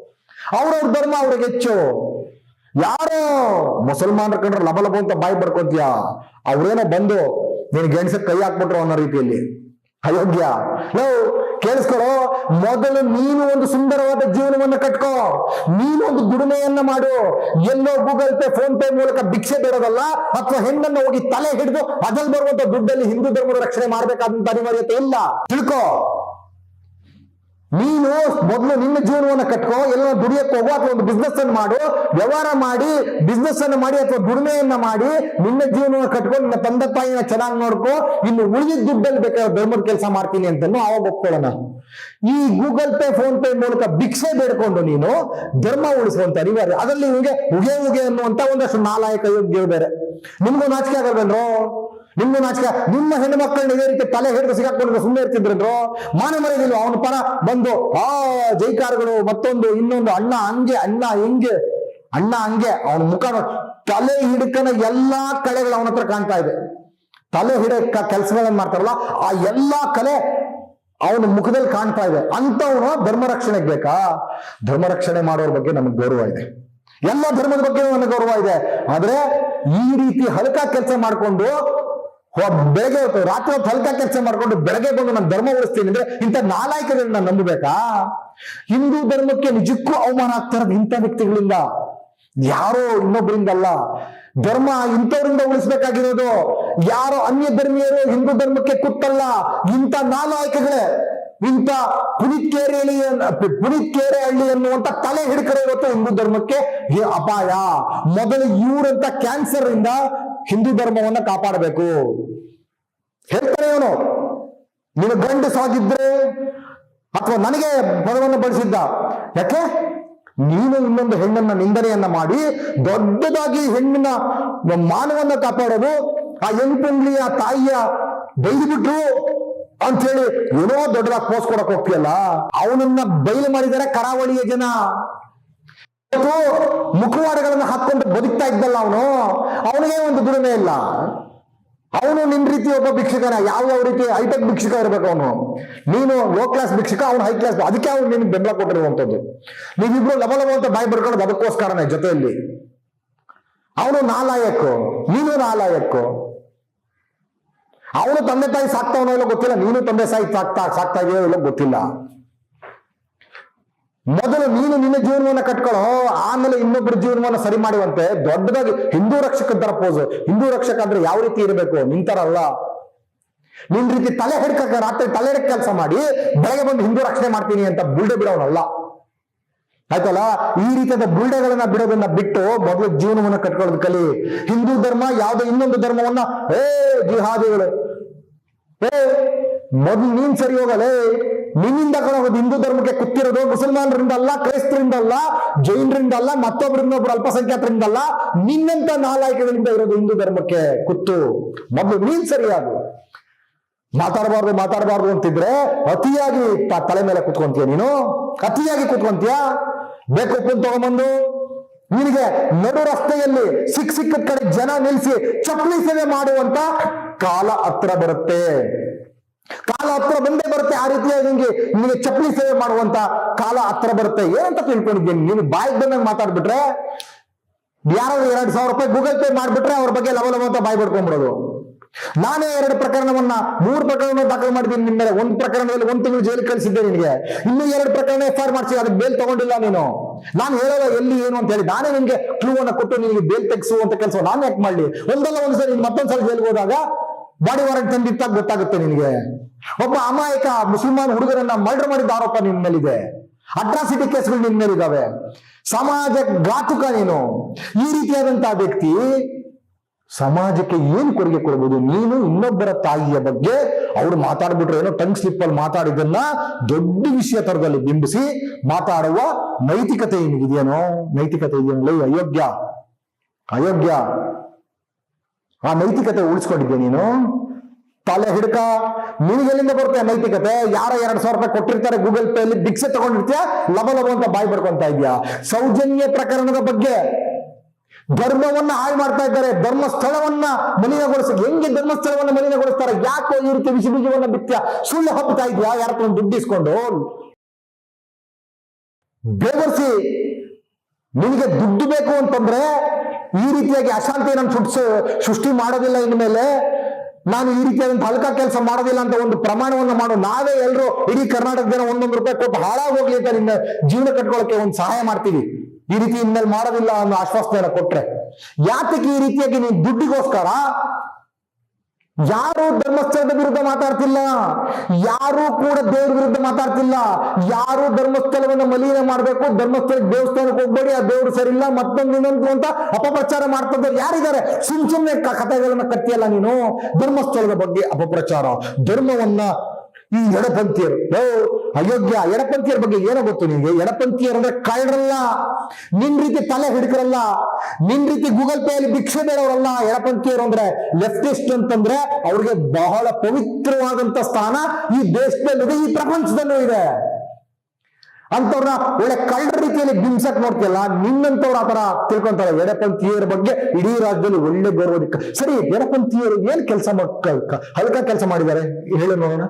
ಅವ್ರವ್ರ ಧರ್ಮ ಅವ್ರಿಗೆ ಹೆಚ್ಚು. ಯಾರೋ ಮುಸಲ್ಮಾನರ ಕಂಡ್ರೆ ಲಬ ಅಂತ ಬಾಯಿ ಬರ್ಕೊತೀಯ? ಅವ್ರೇನೋ ಬಂದು ನೀನು ಗೆಣಸಕ್ಕೆ ಕೈ ಹಾಕ್ಬಿಟ್ರು ಅನ್ನೋ ರೀತಿಯಲ್ಲಿ. ಅಯೋಗ್ಯ. ನಾವು ಕೇಳಿಸ್ಕೊಳೋ ಮೊದಲು ನೀನು ಒಂದು ಸುಂದರವಾದ ಜೀವನವನ್ನು ಕಟ್ಕೋ. ನೀನು ಒಂದು ದುಡಿಮೆಯನ್ನ ಮಾಡು. ಎಲ್ಲೋ ಗೂಗಲ್ ಪೇ, ಫೋನ್ ಪೇ ಮೂಲಕ ಭಿಕ್ಷೆ ಬೇಡೋದಲ್ಲ ಅಥವಾ ಹೆಣ್ಣನ್ನು ಹೋಗಿ ತಲೆ ಹಿಡಿದು ಅದ್ರಲ್ಲಿ ಬರುವಂತ ದುಡ್ಡಲ್ಲಿ ಹಿಂದೂ ಧರ್ಮದ ರಕ್ಷಣೆ ಮಾಡಬೇಕಾದಂತ ಅನಿವಾರ್ಯತೆ ಇಲ್ಲ. ತಿಳ್ಕೋ. ನೀನು ಮೊದಲು ನಿನ್ನ ಜೀವನವನ್ನ ಕಟ್ಕೋ ಎಲ್ಲ ದುಡಿಯಕ್ಕೆ, ಹೋಗೋ ಅಥವಾ ಒಂದು ಬಿಸ್ನೆಸ್ ಅನ್ನು ಮಾಡು, ವ್ಯವಹಾರ ಮಾಡಿ ಬಿಸ್ನೆಸ್ ಅನ್ನು ಮಾಡಿ ಅಥವಾ ದುಡಿಮೆಯನ್ನ ಮಾಡಿ, ನಿನ್ನ ಜೀವನವನ್ನು ಕಟ್ಕೊಂಡು ನಿನ್ನ ತಂದೆ ತಾಯಿನ ಚೆನ್ನಾಗಿ ನೋಡ್ಕೋ, ಇನ್ನು ಉಳಿದ ದುಡ್ಡಲ್ಲಿ ಬೇಕಾದ್ರೆ ಧರ್ಮದ ಕೆಲಸ ಮಾಡ್ತೀನಿ ಅಂತಾನು ಅವಾಗ ಒಪ್ಕೊಳ್ಳೋಣ. ಈ ಗೂಗಲ್ ಪೇ ಫೋನ್ ಪೇ ಮೂಲಕ ಭಿಕ್ಷೆ ಬೇಡ್ಕೊಂಡು ನೀನು ಧರ್ಮ ಉಳಿಸುವಂತ ಅನಿವಾರ್ಯ ಅದರಲ್ಲಿ ನಿಮಗೆ ಉಗೆ ಉಗೆ ಅನ್ನುವಂತ ಒಂದಷ್ಟು ನಾಲಾಯಕ ಯೋಗ್ಯ ಬೇರೆ. ನಿಮ್ಗೂ ನಾಚಿಕೆ ಆಗಲ್ವೇನ್ರೋ? ನಿಮ್ಗೂ ನಾಚಿಕೆ ನಿಮ್ಮ ಹೆಣ್ಣು ಮಕ್ಕಳನ್ನ ಇದೇ ರೀತಿ ತಲೆ ಹಿಡಿದು ಸಿಗಾಕೊಂಡು ಸುಮ್ಮನೆ ಇರ್ತಿದ್ರು ಮಾನ ಮರೆಯದಿಲ್ಲ ಅವನ ಪರ ಬಂದು, ಆ, ಜೈಕಾರಗಳು ಮತ್ತೊಂದು, ಇನ್ನೊಂದು, ಅಣ್ಣ ಹಂಗೆ, ಅಣ್ಣ ಹೆಂಗೆ, ಅಣ್ಣ ಹಂಗೆ, ಅವನ ಮುಖ ತಲೆ ಹಿಡ್ಕನ ಎಲ್ಲಾ ಕಲೆಗಳು ಅವನ ಹತ್ರ ಕಾಣ್ತಾ ಇದೆ. ತಲೆ ಹಿಡಕ ಕೆಲಸಗಳನ್ನ ಮಾಡ್ತಾರಲ್ಲ, ಆ ಎಲ್ಲಾ ಕಲೆ ಅವನ ಮುಖದಲ್ಲಿ ಕಾಣ್ತಾ ಇದೆ. ಅಂತವನು ಧರ್ಮ ರಕ್ಷಣೆಗೆ ಬೇಕಾ? ಧರ್ಮ ರಕ್ಷಣೆ ಮಾಡೋರ ಬಗ್ಗೆ ನಮಗೆ ಗೌರವ ಇದೆ. ಎಲ್ಲ ಧರ್ಮದ ಬಗ್ಗೆ ನನಗೆ ಗೌರವ ಇದೆ. ಆದ್ರೆ ಈ ರೀತಿ ಹಲಕ ಕೆಲಸ ಮಾಡಿಕೊಂಡು ಬೆಳಗ್ಗೆ ಹೊತ್ತು, ರಾತ್ರಿ ಹೊತ್ತು ಹಲ್ಕ ಕೆಲಸ ಮಾಡ್ಕೊಂಡು ಬೆಳಗ್ಗೆ ಬಂದು ನಾನು ಧರ್ಮ ಉಳಿಸ್ತೀನಿ ಅಂದ್ರೆ ಇಂಥ ನಾಲಾಯಕಗಳನ್ನ ನಂಬಬೇಕಾ? ಹಿಂದೂ ಧರ್ಮಕ್ಕೆ ನಿಜಕ್ಕೂ ಅವಮಾನ ಆಗ್ತಾ ಇರೋದು ಇಂಥ ವ್ಯಕ್ತಿಗಳಿಂದ. ಯಾರೋ ಇನ್ನೊಬ್ಬರಿಂದ ಅಲ್ಲ ಧರ್ಮ ಇಂಥವರಿಂದ ಉಳಿಸ್ಬೇಕಾಗಿರೋದು. ಯಾರೋ ಅನ್ಯ ಧರ್ಮೀಯರು ಹಿಂದೂ ಧರ್ಮಕ್ಕೆ ಕುತ್ತಲ್ಲ ಇಂಥ ನಾಲಾಯಕಗಳೇ, ಇಂಥ ಪುನಿತ್ಕೇರಿ ಪುನಿತ್ಕೇರೆ ಹಳ್ಳಿ ಅನ್ನುವಂತ ತಲೆ ಹಿಡ್ಕಡೆ ಇವತ್ತು ಹಿಂದೂ ಧರ್ಮಕ್ಕೆ ಅಪಾಯ. ಮೊದಲು ಇವರಂತ ಕ್ಯಾನ್ಸರ್ ಇಂದ ಹಿಂದೂ ಧರ್ಮವನ್ನ ಕಾಪಾಡಬೇಕು. ಹೇಳ್ತಾನೆ ಇವನು ನೀನು ಗಂಡು ಸಾಗಿದ್ರೆ ಅಥವಾ ನನಗೆ ಪದವನ್ನು ಬಳಸಿದ್ದ. ಯಾಕೆ? ನೀನು ಇನ್ನೊಂದು ಹೆಣ್ಣನ್ನ ನಿಂದನೆಯನ್ನ ಮಾಡಿ ದೊಡ್ಡದಾಗಿ ಹೆಣ್ಣಿನ ಮಾನವನ್ನ ಕಾಪಾಡೋದು, ಆ ಎಂಟುಂಗ್ಲಿಯ ತಾಯಿಯ ಬೈದು ಬಿಟ್ರು ಅಂತ ಹೇಳಿ ಏನೋ ದೊಡ್ಡದಾಗಿ ಪೋಸ್ ಕೊಡಕ್ ಹೋಗ್ತಿಯಲ್ಲ? ಅವನನ್ನ ಬಯಲು ಮಾಡಿದರೆ ಕರಾವಳಿಯ ಜನ. ಮುಖವಾಡಗಳನ್ನ ಹಾಕೊಂಡು ಬದುಕ್ತಾ ಇದ್ದಲ್ಲ ಅವನು. ಅವನಿಗೆ ಒಂದು ದುಡಿಮೆ ಇಲ್ಲ. ಅವನು ನಿನ್ ರೀತಿ ಒಬ್ಬ ಭಿಕ್ಷಕನ ಯಾವ ಯಾವ ರೀತಿ ಹೈಟೆಕ್ ಭಿಕ್ಷಕ ಇರ್ಬೇಕು ಅವನು? ನೀನು ಲೋ ಕ್ಲಾಸ್ ಭಿಕ್ಷಕ, ಅವನು ಹೈ ಕ್ಲಾಸ್ ಅದಕ್ಕೆ ಅವನು ನಿನ್ ಬೆಂಬಲ ಕೊಟ್ಟಿರುವಂತದ್ದು ನೀವಿಬ್ರು ಲಬ ಲಬ ಅಂತ ಬಾಯಿ ಬರ್ಕೊಳ್ಳೋದು ಅದಕ್ಕೋಸ್ಕರನೇ ಜೊತೆಯಲ್ಲಿ. ಅವನು ನಾಲಾಯಕ್ಕು ನೀನು ನಾಲಾಯಕ್ಕು ಅವನು ತಂದೆ ತಾಯಿ ಸಾಕ್ತಾವನೋ ಇಲ್ಲೋ ಗೊತ್ತಿಲ್ಲ, ನೀನು ತಂದೆ ತಾಯಿ ಸಾಕ್ತಾ ಸಾಕ್ತಾ ಇದೆಯೋ ಇಲ್ಲೋ ಗೊತ್ತಿಲ್ಲ. ಮೊದಲು ನೀನು ನಿನ್ನ ಜೀವನವನ್ನ ಕಟ್ಕೊಳ್ಳೋ ಆಮೇಲೆ ಇನ್ನೊಬ್ಬರ ಜೀವನವನ್ನ ಸರಿ ಮಾಡುವಂತೆ ದೊಡ್ಡದಾಗಿ ಹಿಂದೂ ರಕ್ಷಕ ತರ ಪೋಸ್ ಹಿಂದೂ ರಕ್ಷಕ ಅಂದ್ರೆ ಯಾವ ರೀತಿ ಇರಬೇಕು? ನಿಂತಾರಲ್ಲ? ನಿನ್ ರೀತಿ ತಲೆ ಹಿಡ್ಕಕ್ಕೆ, ರಾತ್ರಿ ತಲೆ ಹಿಡಕ್ ಕೆಲಸ ಮಾಡಿ, ಬೆಳಗ್ಗೆ ಬಂದು ಹಿಂದೂ ರಕ್ಷಣೆ ಮಾಡ್ತೀನಿ ಅಂತ ಬುಲ್ಡೆ ಬಿಡೋನಲ್ಲ. ಆಯ್ತಲ್ಲ? ಈ ರೀತಿಯಾದ ಬುಲ್ಡೆಗಳನ್ನ ಬಿಡೋದನ್ನ ಬಿಟ್ಟು ಮೊದಲು ಜೀವನವನ್ನ ಕಟ್ಕೊಳ್ಳೋದು ಕಲಿ. ಹಿಂದೂ ಧರ್ಮ ಯಾವುದೋ ಇನ್ನೊಂದು ಧರ್ಮವನ್ನ, ಏ ಜಿಹಾದಿಗಳು, ಏ, ಮೊದ್ಲು ನೀನ್ ಸರಿ ಹೋಗಲೇ ನಿನ್ನಿಂದ ಹೋಗೋದು ಹಿಂದೂ ಧರ್ಮಕ್ಕೆ ಕುತ್ತಿರೋದು ಮುಸಲ್ಮಾನರಿಂದ ಅಲ್ಲ ಕ್ರೈಸ್ತರಿಂದ ಅಲ್ಲ ಜೈನರಿಂದ ಅಲ್ಲ ಮತ್ತೊಬ್ಬರಿಂದ ಒಬ್ರು ಅಲ್ಪಸಂಖ್ಯಾತರಿಂದ ಅಲ್ಲ ನಿನ್ನಂತ ನಾಲಾಯಕಗಳಿಂದ ಇರೋದು ಹಿಂದೂ ಧರ್ಮಕ್ಕೆ ಕುತ್ತು ಮೊದಲು ನೀನ್ ಸರಿಯಾಗು. ಮಾತಾಡಬಾರ್ದು ಮಾತಾಡಬಾರ್ದು ಅಂತಿದ್ರೆ ಅತಿಯಾಗಿ ತಲೆ ಮೇಲೆ ಕುತ್ಕೊಂತೀಯ ನೀನು? ಅತಿಯಾಗಿ ಕುತ್ಕೊಂತೀಯ? ಬೇಕು ಉಪ್ಪನ್ನು ತಗೊಂಬಂದು. ನಿನಗೆ ನಡು ರಸ್ತೆಯಲ್ಲಿ ಸಿಕ್ ಸಿಕ್ಕ ಕಡೆ ಜನ ನಿಲ್ಲಿಸಿ ಚಪ್ಪಲಿ ಸೇವೆ ಮಾಡುವಂತ ಕಾಲ ಹತ್ರ ಬರುತ್ತೆ. ಕಾಲ ಹತ್ರ ಬಂದೇ ಬರುತ್ತೆ ಆ ರೀತಿಯಾಗಿ ನಿಮಗೆ ನಿಮಗೆ ಚಪ್ಪಲಿ ಸೇವೆ ಮಾಡುವಂತ ಕಾಲ ಹತ್ರ ಬರುತ್ತೆ. ಏನಂತ ತಿಳ್ಕೊಂಡಿದ್ದೀನಿ? ನೀನು ಬಾಯಿಗೆ ಬಂದಂಗೆ ಮಾತಾಡ್ಬಿಟ್ರೆ ಯಾರೋ ಎರಡ್ ಸಾವಿರ ರೂಪಾಯಿ ಗೂಗಲ್ ಪೇ ಮಾಡ್ಬಿಟ್ರೆ ಅವ್ರ ಬಗ್ಗೆ ಲವ ಲವ ಅಂತ ಬಾಯ್ ಬಿಡ್ಕೊಂಡ್ಬಿಡೋದು. ನಾನೇ ಎರಡು ಪ್ರಕರಣವನ್ನ, ಮೂರು ಪ್ರಕರಣ ದಾಖಲು ಮಾಡಿದ್ದೀನಿ ನಿಮ್ಮ ಮೇಲೆ. ಒಂದ್ ಪ್ರಕರಣದಲ್ಲಿ ಒಂದ್ ತಿಂಗಳು ಜೈಲು ಕಳಿಸಿದ್ದೆ ನಿನಗೆ. ಇನ್ನೂ ಎರಡು ಪ್ರಕರಣ ಎಫ್ ಆರ್ ಮಾಡಿಸಿ ಅದಕ್ಕೆ ಬೇಲ್ ತಗೊಂಡಿಲ್ಲ ನೀನು. ನಾನು ಹೇಳೋದು ಎಲ್ಲಿ ಏನು ಅಂತ ಹೇಳಿ. ನಾನೇ ನಿನ್ಗೆ ಕ್ಲೂ ಅನ್ನ ಕೊಟ್ಟು ನಿನಗೆ ಬೇಲ್ ತೆಗಿಸುವಂತ ಕೆಲಸ. ನಾನು ಯಾಕೆ ಮಾಡ್ಲಿ? ಒಂದಲ್ಲ ಒಂದ್ಸರಿ ಮತ್ತೊಂದ್ಸಲ ಜೈಲಿಗೆ ಹೋದಾಗ ಬಾಡಿ ವಾರಂಟ್ ತಂದಿತ್ತಾಗ ಗೊತ್ತಾಗುತ್ತೆ ನಿನಗೆ. ಒಬ್ಬ ಅಮಾಯಕ ಮುಸಲ್ಮಾನ್ ಹುಡುಗರನ್ನ ಮರ್ಡರ್ ಮಾಡಿದ ಆರೋಪ ನಿನ್ ಮೇಲಿದೆ. ಅಟ್ರಾಸಿಟಿ ಕೇಸ್ಗಳು ನಿನ್ ಮೇಲಿದ್ದಾವೆ ಸಮಾಜ ಘಾತುಕ ನೀನು. ಈ ರೀತಿಯಾದಂತಹ ವ್ಯಕ್ತಿ ಸಮಾಜಕ್ಕೆ ಏನು ಕೊಡುಗೆ ಕೊಡಬಹುದು ನೀನು ಇನ್ನೊಬ್ಬರ ತಾಯಿಯ ಬಗ್ಗೆ ಅವ್ರು ಮಾತಾಡ್ಬಿಟ್ರೆ ಏನೋ ಟಂಗ್ ಸ್ಲಿಪ್ ಅಲ್ಲಿ ಮಾತಾಡಿದ್ದನ್ನ ದೊಡ್ಡ ವಿಷಯ ತರದಲ್ಲಿ ಬಿಂಬಿಸಿ ಮಾತಾಡುವ ನೈತಿಕತೆ ಏನಿದೆಯೇನೋ ನೈತಿಕತೆ ಇದೆಯೋ ಅಯೋಗ್ಯ. ಅಯೋಗ್ಯ. ಆ ನೈತಿಕತೆ ಉಳಿಸ್ಕೊಂಡಿದ್ದೆ ನೀನು? ತಲೆ ಹಿಡ್ಕ. ನಿನಗೆಲ್ಲಿಂದ ಬರುತ್ತೆ ನೈತಿಕತೆ? ಯಾರ ಎರಡ್ ಸಾವಿರ ರೂಪಾಯಿ ಕೊಟ್ಟಿರ್ತಾರೆ ಗೂಗಲ್ ಪೇ ಅಲ್ಲಿ ಭಿಕ್ಷೆ ತಗೊಂಡಿರ್ತೀಯ? ಲಭ ಲಭ ಅಂತ ಬಾಯಿ ಪಡ್ಕೊಂತ ಇದೆಯಾ? ಸೌಜನ್ಯ ಪ್ರಕರಣದ ಬಗ್ಗೆ ಧರ್ಮವನ್ನ ಹಾಳು ಮಾಡ್ತಾ ಇದ್ದಾರೆ. ಧರ್ಮಸ್ಥಳವನ್ನ ಮಲಿನಗೊಳಿಸ, ಹೆಂಗೆ ಧರ್ಮಸ್ಥಳವನ್ನ ಮಲಿನಗೊಳಿಸ್ತಾರೆ? ಯಾಕೋ ಈ ರೀತಿ ವಿಷ ಬೀಜವನ್ನ ಬಿತ್ಯ? ಸುಳ್ಳು ಹಬ್ಬತಾ ಇದ್ಯಾ? ಯಾರ ಹತ್ರ ಒಂದು ದುಡ್ಡು ಇಸ್ಕೊಂಡು? ಬೇವರ್ಸಿ ನಿನಗೆ ದುಡ್ಡು ಬೇಕು ಅಂತಂದ್ರೆ ಈ ರೀತಿಯಾಗಿ ಅಶಾಂತಿ ಅಶಾಂತಿಯನ್ನು ಸೃಷ್ಟಿ ಸೃಷ್ಟಿ ಮಾಡೋದಿಲ್ಲ ಇನ್ಮೇಲೆ, ನಾನು ಈ ರೀತಿಯಾದಂತ ಹಲ್ಕ ಕೆಲಸ ಮಾಡೋದಿಲ್ಲ ಅಂತ ಒಂದು ಪ್ರಮಾಣವನ್ನು ಮಾಡು. ನಾವೇ ಎಲ್ಲರೂ ಇಡೀ ಕರ್ನಾಟಕ ಜನ ಒಂದೊಂದು ರೂಪಾಯಿ ಕೊಟ್ಟು ಹಾಳಾಗೋಗ್ಲಿ ಅಂತ ನಿನ್ನ ಜೀವನ ಕಟ್ಕೊಳ್ಳೋಕೆ ಒಂದು ಸಹಾಯ ಮಾಡ್ತೀವಿ. ಈ ರೀತಿ ಇನ್ಮೇಲೆ ಮಾಡೋದಿಲ್ಲ ಅನ್ನೋ ಆಶ್ವಾಸನೆಯನ್ನು ಕೊಟ್ರೆ. ಯಾತಕ್ಕೆ ಈ ರೀತಿಯಾಗಿ ನೀನು ದುಡ್ಡಿಗೋಸ್ಕರ ಯಾರು ಧರ್ಮಸ್ಥಳದ ವಿರುದ್ಧ ಮಾತಾಡ್ತಿಲ್ಲ. ಯಾರು ಕೂಡ ದೇವ್ರ ವಿರುದ್ಧ ಮಾತಾಡ್ತಿಲ್ಲ. ಯಾರು ಧರ್ಮಸ್ಥಳವನ್ನ ಮಲೀನ ಮಾಡಬೇಕು ಧರ್ಮಸ್ಥಳ ದೇವಸ್ಥಾನಕ್ಕೆ ಹೋಗ್ಬೇಡಿ, ಆ ದೇವ್ರು ಸರಿಲ್ಲ ಮತ್ತೊಂದು ಇನ್ನೊಂದು ಅಂತ ಅಪಪ್ರಚಾರ ಮಾಡ್ತಿದ್ದಾರೆ ಯಾರಿದ್ದಾರೆ? ಸುಮ್ ಸುಮ್ಮನೆ ಕಥೆಗಳನ್ನ ಕಟ್ಟಿಯಲ್ಲ ನೀನು. ಧರ್ಮಸ್ಥಳದ ಬಗ್ಗೆ ಅಪಪ್ರಚಾರ. ಧರ್ಮವನ್ನ ಈ ಎಡಪಂಥಿಯರು. ಓ, ಅಯೋಗ್ಯ ಎಡಪಂಥಿಯರ ಬಗ್ಗೆ ಏನೋ ಗೊತ್ತು ನಿಮಗೆ? ಎಡಪಂಥೀಯರು ಕಳ್ಳರಲ್ಲ ನಿನ್ ರೀತಿ ತಲೆ ಹಿಡ್ಕರಲ್ಲ ನಿನ್ ರೀತಿ ಗೂಗಲ್ ಪೇ ಅಲ್ಲಿ ಭಿಕ್ಷೆ ಬೇಡವರಲ್ಲ ಎಡಪಂಥಿಯರು ಅಂದ್ರೆ ಲೆಫ್ಟಿಸ್ಟ್ ಅಂತಂದ್ರೆ ಅವ್ರಿಗೆ ಬಹಳ ಪವಿತ್ರವಾದಂತ ಸ್ಥಾನ ಈ ದೇಶದಲ್ಲಿದೆ, ಈ ಪ್ರಪಂಚದಲ್ಲೂ ಇದೆ. ಅಂತವ್ರನ್ನ ಒಳ್ಳೆ ಕಳ್ಳರ ರೀತಿಯಲ್ಲಿ ಬಿಂಸಕ್ ನೋಡ್ತಿಲ್ಲ ನಿನ್ನಂತವ್ರು ಆತರ ತಿಳ್ಕೊಂತಾರೆ ಎಡಪಂಥಿಯರ ಬಗ್ಗೆ ಇಡೀ ರಾಜ್ಯದಲ್ಲಿ ಒಳ್ಳೆ ಗೌರವ ಸರಿ, ಎಡಪಂಥೀಯರು ಏನ್ ಕೆಲಸ ಹಲ್ಕ ಕೆಲಸ ಮಾಡಿದ್ದಾರೆ? ಹೇಳು ನೋಡೋಣ.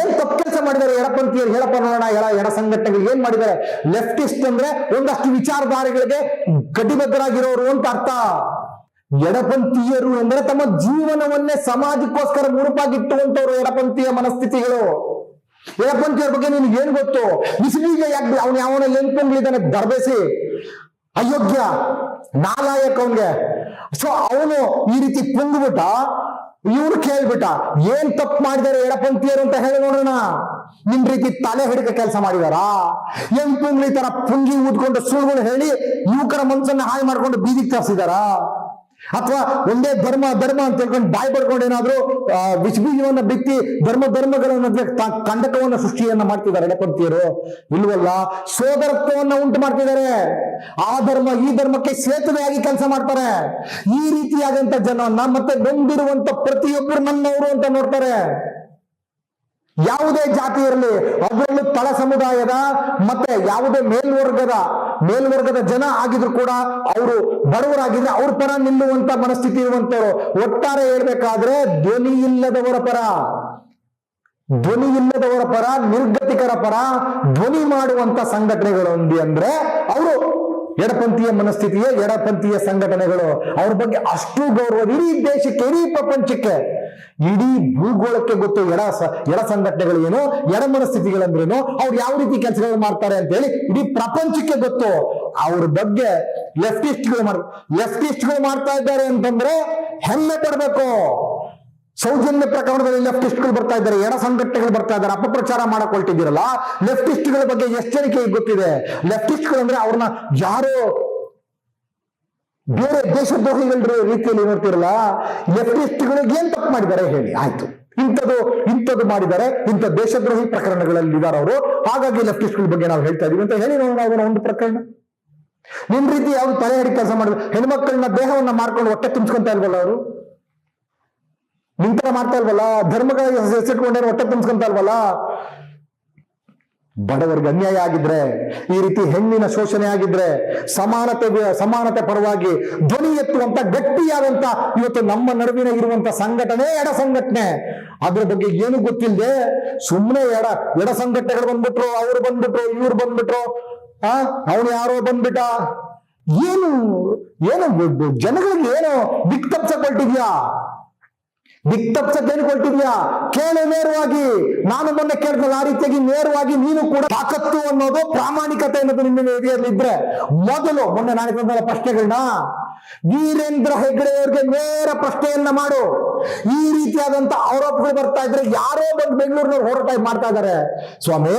ಏನ್ ತಪ್ಪು ಕೆಲಸ ಮಾಡಿದ್ದಾರೆ? ಎಡಪಂಥಿಯರು ಹೇಳಪ್ಪ ನೋಡೋಣ ಎಡ ಎಡ ಸಂಘಟನೆಗಳು ಏನ್ ಮಾಡಿದ್ದಾರೆ? ಲೆಫ್ಟಿಸ್ಟ್ ಅಂದ್ರೆ ಒಂದಷ್ಟು ವಿಚಾರಧಾರೆಗಳಿಗೆ ಕಟಿಬದ್ಧರಾಗಿರೋರು ಅಂತ ಅರ್ಥ. ಎಡಪಂಥೀಯರು ಅಂದ್ರೆ ತಮ್ಮ ಜೀವನವನ್ನೇ ಸಮಾಜಕ್ಕೋಸ್ಕರ ಮುಡುಪಾಗಿಟ್ಟುವಂತವ್ರು ಎಡಪಂಥೀಯ ಮನಸ್ಥಿತಿಗಳು. ಎಡಪಂಥಿಯರ ಬಗ್ಗೆ ನಿನ್ಗೆ ಏನ್ ಗೊತ್ತು? ಬಿಸಿಲೀಗ ಯಾಕೆ ಅವನು ಯಾವನ ಎನ್ಕೊಂಡಿದ್ದಾನೆ ದರ್ಬೇಸಿ ಅಯೋಗ್ಯ, ನಾಲಾಯಕ ಅವನ್ಗೆ. ಸೊ ಅವನು ಈ ರೀತಿ ಪುಂಗ್ಬಿಟ್ಟ ಇವ್ರು ಕೇಳ್ಬಿಟ್ಟ, ಏನ್ ತಪ್ಪು ಮಾಡಿದಾರೆ ಎಡಪಂಥೀಯರು ಅಂತ ಹೇಳಿ ನೋಡೋಣ. ನಿಮ್ ರೀತಿ ತಲೆ ಹಿಡಿದ ಕೆಲಸ ಮಾಡಿದಾರಾ? ಎಂಪುಂಗ್ಲಿ ಪುಂಗ್ಲಿ ತರ ಪುಂಗಿ ಊದ್ಕೊಂಡು ಸುಳ್ಳುಗಳು ಹೇಳಿ ಯುವಕರ ಮನ್ಸನ್ನ ಹಾಳು ಮಾಡ್ಕೊಂಡು ಬೀದಿಗೆ ತರಿಸಿದಾರಾ? ಅಥವಾ ಒಂದೇ ಧರ್ಮ ಧರ್ಮ ಅಂತ ಹೇಳ್ಕೊಂಡು ಬಾಯ್ ಪಡ್ಕೊಂಡು ಏನಾದ್ರು ಆ, ವಿಷ ಬೀಜವನ್ನ ಬಿತ್ತಿ ಧರ್ಮ ಧರ್ಮಗಳನ್ನ ಮಧ್ಯೆ ಕಂದಕವನ್ನ ಸೃಷ್ಟಿಯನ್ನ ಮಾಡ್ತಿದ್ದಾರೆ. ಎಡಪಂಥೀಯರು ಇಲ್ವಲ್ಲ ಸೋದರತ್ವವನ್ನ ಉಂಟು ಮಾಡ್ತಿದ್ದಾರೆ. ಆ ಧರ್ಮ ಈ ಧರ್ಮಕ್ಕೆ ಸೇತುವೆಯಾಗಿ ಕೆಲಸ ಮಾಡ್ತಾರೆ. ಈ ರೀತಿಯಾದಂತ ಜನವನ್ನ ಮತ್ತೆ ನೊಂದಿರುವಂತ ಪ್ರತಿಯೊಬ್ಬರು ನನ್ನವರು ಅಂತ ನೋಡ್ತಾರೆ. ಯಾವುದೇ ಜಾತಿ ಇರಲಿ ಅದರಲ್ಲೂ ತಳ ಸಮುದಾಯದ ಮತ್ತೆ ಯಾವುದೇ ಮೇಲ್ವರ್ಗದ ಮೇಲ್ವರ್ಗದ ಜನ ಆಗಿದ್ರು ಕೂಡ ಅವರು ಬಡವರಾಗಿದ್ರೆ ಅವ್ರ ಪರ ನಿಲ್ಲುವಂತ ಮನಸ್ಥಿತಿ ಇರುವಂತವ್ರು. ಒಟ್ಟಾರೆ ಹೇಳ್ಬೇಕಾದ್ರೆ ಧ್ವನಿ ಇಲ್ಲದವರ ಪರ, ಧ್ವನಿ ಇಲ್ಲದವರ ಪರ, ನಿರ್ಗತಿಕರ ಪರ ಧ್ವನಿ ಮಾಡುವಂತ ಸಂಘಟನೆಗಳು ಅಂದ್ರೆ ಅವರು ಎಡಪಂಥೀಯ ಮನಸ್ಥಿತಿಯ ಎಡಪಂಥೀಯ ಸಂಘಟನೆಗಳು. ಅವ್ರ ಬಗ್ಗೆ ಅಷ್ಟು ಗೌರವ, ಇಡೀ ದೇಶಕ್ಕೆ, ಇಡೀ ಪ್ರಪಂಚಕ್ಕೆ, ಇಡೀ ಭೂಗೋಳಕ್ಕೆ ಗೊತ್ತು ಎಡ ಎಡ ಸಂಘಟನೆಗಳು ಏನು, ಎಡ ಮನಸ್ಥಿತಿಗಳಂದ್ರೇನು, ಅವ್ರು ಯಾವ ರೀತಿ ಕೆಲಸಗಳು ಮಾಡ್ತಾರೆ ಅಂತ ಹೇಳಿ ಇಡೀ ಪ್ರಪಂಚಕ್ಕೆ ಗೊತ್ತು. ಅವ್ರ ಬಗ್ಗೆ ಲೆಫ್ಟಿಸ್ಟ್ಗಳು ಮಾಡ್ ಲೆಫ್ಟಿಸ್ಟ್ಗಳು ಮಾಡ್ತಾ ಇದ್ದಾರೆ ಅಂತಂದ್ರೆ ಹೆಮ್ಮೆ ಪಡ್ಬೇಕು. ಸೌಜನ್ಯ ಪ್ರಕರಣದಲ್ಲಿ ಲೆಫ್ಟಿಸ್ಟ್ಗಳು ಬರ್ತಾ ಇದ್ದಾರೆ ಎಡ ಸಂಘಟನೆಗಳು ಬರ್ತಾ ಇದ್ದಾರೆ, ಅಪಪ್ರಚಾರ ಮಾಡಕ್ ಹೊರಟಿದ್ದೀರಲ್ಲ ಲೆಫ್ಟಿಸ್ಟ್ಗಳ ಬಗ್ಗೆ ಎಚ್ಚರಿಕೆ ಗೊತ್ತಿದೆ. ಲೆಫ್ಟಿಸ್ಟ್ಗಳು ಅಂದ್ರೆ ಅವ್ರನ್ನ ಯಾರೋ ಬೇರೆ ದೇಶದ್ರೋಹಿಗಳ ರೀತಿಯಲ್ಲಿ ನೋಡ್ತಿರಲ್ಲ ಲೆಫ್ಟಿಸ್ಟ್ಗಳಿಗೆ ಏನ್ ತಪ್ಪು ಮಾಡಿದ್ದಾರೆ ಹೇಳಿ, ಆಯ್ತು. ಇಂಥದ್ದು ಇಂಥದ್ದು ಮಾಡಿದ್ದಾರೆ, ಇಂಥ ದೇಶದ್ರೋಹಿ ಪ್ರಕರಣಗಳಲ್ಲಿ ಇದ್ದಾರೆ ಅವರು. ಹಾಗಾಗಿ ಲೆಫ್ಟಿಸ್ಟ್ಗಳ ಬಗ್ಗೆ ನಾವು ಹೇಳ್ತಾ ಇದೀವಿ. ಅಂತ ಹೇಳಿ ನೋಡೋಣ ಒಂದು ಪ್ರಕರಣ. ನಿಮ್ ರೀತಿ ಯಾವ್ದು ತಲೆಹಡಿ ಕೆಲಸ ಮಾಡಿದ್ರು, ಹೆಣ್ಮಕ್ಳನ್ನ ದೇಹವನ್ನ ಮಾರ್ಕೊಂಡು ಹೊಟ್ಟೆ ತುಂಬಿಸ್ಕೊಂತ ಇಲ್ವಲ್ಲ ಅವರು? ನಿಂತರ ಮಾಡ್ತಾ ಇಲ್ವಲ್ಲ? ಧರ್ಮಗಳ ಹೆಸರಿಟ್ಕೊಂಡೇನು ಹೊಟ್ಟೆ ತುಂಬಿಸ್ಕೊಂತ ಇಲ್ವಲ್ಲ? ಬಡವರಿಗೆ ಅನ್ಯಾಯ ಆಗಿದ್ರೆ, ಈ ರೀತಿ ಹೆಣ್ಣಿನ ಶೋಷಣೆ ಆಗಿದ್ರೆ, ಸಮಾನತೆ ಸಮಾನತೆ ಪರವಾಗಿ ಧ್ವನಿ ಎತ್ತುವಂತ ಗಟ್ಟಿಯಾದಂತ ಇವತ್ತು ನಮ್ಮ ನಡುವಿನ ಇರುವಂತ ಸಂಘಟನೆ ಎಡ ಸಂಘಟನೆ. ಅದ್ರ ಬಗ್ಗೆ ಏನು ಗೊತ್ತಿಲ್ಲದೆ ಸುಮ್ಮನೆ ಎಡ ಎಡ ಸಂಘಟನೆಗಳು ಬಂದ್ಬಿಟ್ರು, ಅವ್ರು ಬಂದ್ಬಿಟ್ರು, ಇವ್ರು ಬಂದ್ಬಿಟ್ರು. ಆ, ಅವನು ಯಾರೋ ಬಂದ್ಬಿಟ್ಟ? ಏನು ಏನು ಜನಗಳಿಗೆ ಏನು ದಿಕ್ ತಪ್ಸಕೊಳ್ತಿದ್ಯಾ ದಿಕ್ತಪ್ಸಕ್ಕೇನು ಕೊಟ್ಟಿದ್ಯಾ? ಕೇಳು ನೇರವಾಗಿ. ನಾನು ಮೊನ್ನೆ ಕೇಳ್ತಲ್ಲ ಆ ರೀತಿಯಾಗಿ ನೇರವಾಗಿ ನೀನು ಕೂಡ ತಾಕತ್ತು ಅನ್ನೋದು ಪ್ರಾಮಾಣಿಕತೆ ಅನ್ನೋದು ನಿನ್ನ ಏರಿಯಲ್ಲಿ ಇದ್ರೆ ಮೊದಲು ಮೊನ್ನೆ ನಾನು ಪ್ರಶ್ನೆಗಳನ್ನ ವೀರೇಂದ್ರ ಹೆಗ್ಡೆಯವ್ರಿಗೆ ಅವರಿಗೆ ನೇರ ಪ್ರಶ್ನೆಯನ್ನ ಮಾಡು. ಈ ರೀತಿಯಾದಂತ ಆರೋಪಗಳು ಬರ್ತಾ ಇದ್ರೆ ಯಾರೋ ಬಂದು ಬೆಂಗಳೂರಿನವ್ರು ಹೋರಾಟ ಮಾಡ್ತಾ ಇದ್ದಾರೆ ಸ್ವಾಮಿ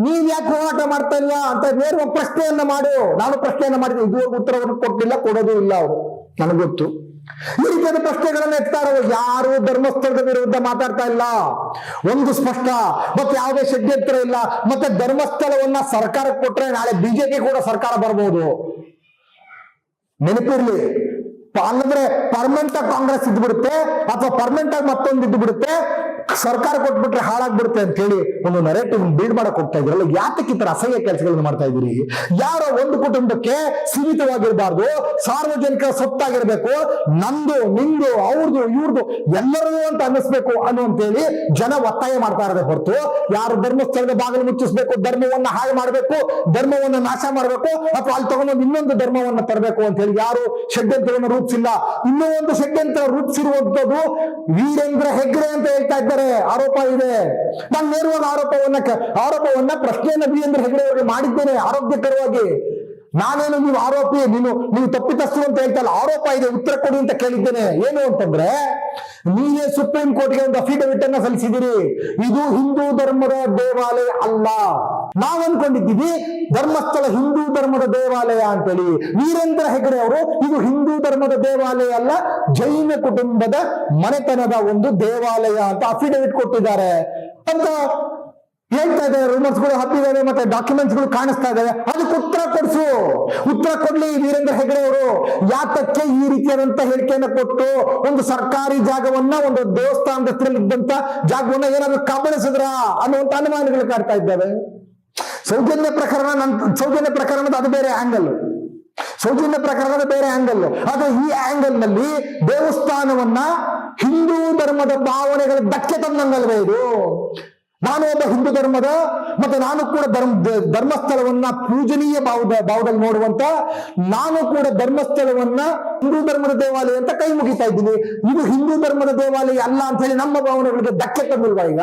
ನೀವ್ ಯಾಕೆ ಹೋರಾಟ ಮಾಡ್ತಾ ಇಲ್ಲ ಅಂತ ನೇರ ಪ್ರಶ್ನೆಯನ್ನ ಮಾಡು. ನಾನು ಪ್ರಶ್ನೆಯನ್ನ ಮಾಡಿದ್ದೆ ಇದುವರೆಗೂ ಉತ್ತರವನ್ನು ಕೊಟ್ಟಿಲ್ಲ, ಕೊಡೋದು ಇಲ್ಲ ಅವರು. ನನಗೊತ್ತು ಗೊತ್ತು. ಈ ರೀತಿಯಾದ ಪ್ರಶ್ನೆಗಳನ್ನ ಯಾರು ಧರ್ಮಸ್ಥಳದ ವಿರುದ್ಧ ಮಾತಾಡ್ತಾ ಇಲ್ಲ. ಒಂದು ಸ್ಪಷ್ಟ, ಮತ್ತೆ ಯಾವುದೇ ಷಡ್ಯಂತ್ರ ಇಲ್ಲ. ಮತ್ತೆ ಧರ್ಮಸ್ಥಳವನ್ನ ಸರ್ಕಾರಕ್ಕೆ ಕೊಟ್ರೆ ನಾಳೆ ಬಿಜೆಪಿ ಕೂಡ ಸರ್ಕಾರ ಬರ್ಬೋದು. ನೆನಪಿರ್ಲಿ ಹಂಗಂದ್ರೆ ಪರ್ಮನೆಂಟ್ ಆಗಿ ಕಾಂಗ್ರೆಸ್ ಇದ್ದು ಬಿಡುತ್ತೆ ಅಥವಾ ಪರ್ಮನೆಂಟ್ ಆಗಿ ಮತ್ತೊಂದು ಇದ್ದು ಬಿಡುತ್ತೆ ಸರ್ಕಾರ ಕೊಟ್ಬಿಟ್ರೆ ಹಾಳಾಗ್ಬಿಡುತ್ತೆ ಅಂತ ಹೇಳಿ ಒಂದು ನರೇಟಿವ್ ಬಿಲ್ಡ್ ಮಾಡಕ್ ಹೋಗ್ತಾ ಇದ್ರಲ್ಲ ಯಾತಕ್ಕೆ ಈ ತರ ಅಸಹ್ಯ ಕೆಲಸಗಳನ್ನ ಮಾಡ್ತಾ ಇದ್ದೀರಿ? ಯಾರೋ ಒಂದು ಕುಟುಂಬಕ್ಕೆ ಸೀಮಿತವಾಗಿರಬಾರ್ದು, ಸಾರ್ವಜನಿಕರ ಸೊತ್ತಾಗಿರ್ಬೇಕು, ನಂದು, ನಿಂದು ಅವ್ರದ್ದು ಇವ್ರದ್ದು ಎಲ್ಲರದು ಅಂತ ಅನ್ನಿಸ್ಬೇಕು ಅನ್ನುವಂತೇಳಿ ಜನ ಒತ್ತಾಯ ಮಾಡ್ತಾ ಇರೋದೇ ಹೊರತು, ಯಾರು ಧರ್ಮಸ್ಥಳದ ಬಾಗಿಲು ಮುಚ್ಚಿಸ್ಬೇಕು, ಧರ್ಮವನ್ನ ಹಾಳು ಮಾಡಬೇಕು, ಧರ್ಮವನ್ನ ನಾಶ ಮಾಡಬೇಕು, ಅಥವಾ ಅಲ್ಲಿ ತಗೊಂಡು ಇನ್ನೊಂದು ಧರ್ಮವನ್ನ ತರಬೇಕು ಅಂತ ಹೇಳಿ ಯಾರು ಷಡ್ಯಂತ್ರವನ್ನು ರೂಪಿಸಿಲ್ಲ. ಇನ್ನೂ ಒಂದು ಷಡ್ಯಂತ್ರ ರೂಪಿಸಿರುವಂತದ್ದು ವೀರೇಂದ್ರ ಹೆಗ್ಡೆ ಅಂತ ಹೇಳ್ತಾ ಇದ್ದಾರೆ. ಆರೋಪ ಇದೆ. ನಾನು ನೇರವಾಗಿ ಆರೋಪವನ್ನ ಆರೋಪವನ್ನ ಪ್ರಶ್ನೆಯನ್ನ ವೀರೇಂದ್ರ ಹೆಗ್ಡೆ ಅವರಿಗೆ ಮಾಡಿದ್ದೇನೆ ಆರೋಗ್ಯಕರವಾಗಿ. ನಾನೇನು ನೀವು ಆರೋಪಿ, ನೀನು, ನೀವು ತಪ್ಪಿತಸ್ಥರು ಅಂತ ಹೇಳ್ತಾ ಇಲ್ಲ ಆರೋಪ ಇದೆ, ಉತ್ತರ ಕೊಡಿ ಅಂತ ಕೇಳಿದ್ದೇನೆ. ಏನು ಅಂತಂದ್ರೆ, ನೀವೇ ಸುಪ್ರೀಂ ಕೋರ್ಟ್ಗೆ ಒಂದು ಅಫಿಡವಿಟ್ ಅನ್ನ ಸಲ್ಲಿಸಿದಿರಿ ಇದು ಹಿಂದೂ ಧರ್ಮದ ದೇವಾಲಯ ಅಲ್ಲ. ನಾವ್ ಅನ್ಕೊಂಡಿದ್ದೀವಿ, ಧರ್ಮಸ್ಥಳ ಹಿಂದೂ ಧರ್ಮದ ದೇವಾಲಯ ಅಂತೇಳಿ. ವೀರೇಂದ್ರ ಹೆಗಡೆ ಅವರು, ಇದು ಹಿಂದೂ ಧರ್ಮದ ದೇವಾಲಯ ಅಲ್ಲ, ಜೈನ ಕುಟುಂಬದ ಮನೆತನದ ಒಂದು ದೇವಾಲಯ ಅಂತ ಅಫಿಡವಿಟ್ ಕೊಟ್ಟಿದ್ದಾರೆ. ಅಂತ ಹೇಳ್ತಾ ಇದ್ದಾರೆ ರೂಮರ್ಸ್ಗಳು ಹತ್ತಿದ್ದಾರೆ ಮತ್ತೆ ಡಾಕ್ಯುಮೆಂಟ್ಸ್ಗಳು ಕಾಣಿಸ್ತಾ ಇದಾವೆ ಅದಕ್ಕೆ ಉತ್ತರ ಕೊಡಿಸು. ಉತ್ತರ ಕೊಡ್ಲಿ ವೀರೇಂದ್ರ ಹೆಗಡೆ ಅವರು. ಯಾತಕ್ಕೆ ಈ ರೀತಿಯಾದಂತ ಹೇಳಿಕೆಯನ್ನ ಕೊಟ್ಟು ಒಂದು ಸರ್ಕಾರಿ ಜಾಗವನ್ನ, ಒಂದು ದೇವಸ್ಥಾನದ ಹತ್ರದಲ್ಲಿ ಇದ್ದಂತ ಜಾಗವನ್ನ ಏನಾದ್ರು ಕಬಳಿಸಿದ್ರ ಅನ್ನುವಂತ ಅನುಮಾನಗಳು ಕಾಡ್ತಾ ಇದ್ದಾವೆ. ಸೌಜನ್ಯ ಪ್ರಕರಣ ನನ್, ಸೌಜನ್ಯ ಪ್ರಕರಣದ ಅದು ಬೇರೆ ಆಂಗಲ್ ಸೌಜನ್ಯ ಪ್ರಕರಣದ ಬೇರೆ ಆಂಗಲ್ ಆದ್ರೆ ಈ ಆಂಗಲ್ನಲ್ಲಿ ದೇವಸ್ಥಾನವನ್ನ ಹಿಂದೂ ಧರ್ಮದ ಭಾವನೆಗಳ ಧಕ್ಕೆ ತಂದಂಗಲ್ವೇ ಇದು. ನಾನು ಒಬ್ಬ ಹಿಂದೂ ಧರ್ಮದ, ಮತ್ತೆ ನಾನು ಕೂಡ ಧರ್ಮ, ಧರ್ಮಸ್ಥಳವನ್ನ ಪೂಜನೀಯ ಭಾವದ, ಭಾವದಲ್ಲಿ ನೋಡುವಂತ, ನಾನು ಕೂಡ ಧರ್ಮಸ್ಥಳವನ್ನ ಹಿಂದೂ ಧರ್ಮದ ದೇವಾಲಯ ಅಂತ ಕೈ ಮುಗಿತಾ ಇದ್ದೀನಿ. ಇದು ಹಿಂದೂ ಧರ್ಮದ ದೇವಾಲಯ ಅಲ್ಲ ಅಂತ ಹೇಳಿ ನಮ್ಮ ಭಾವನೆಗಳಿಗೆ ಧಕ್ಕೆ ತಂದಿಲ್ವಾ ಈಗ?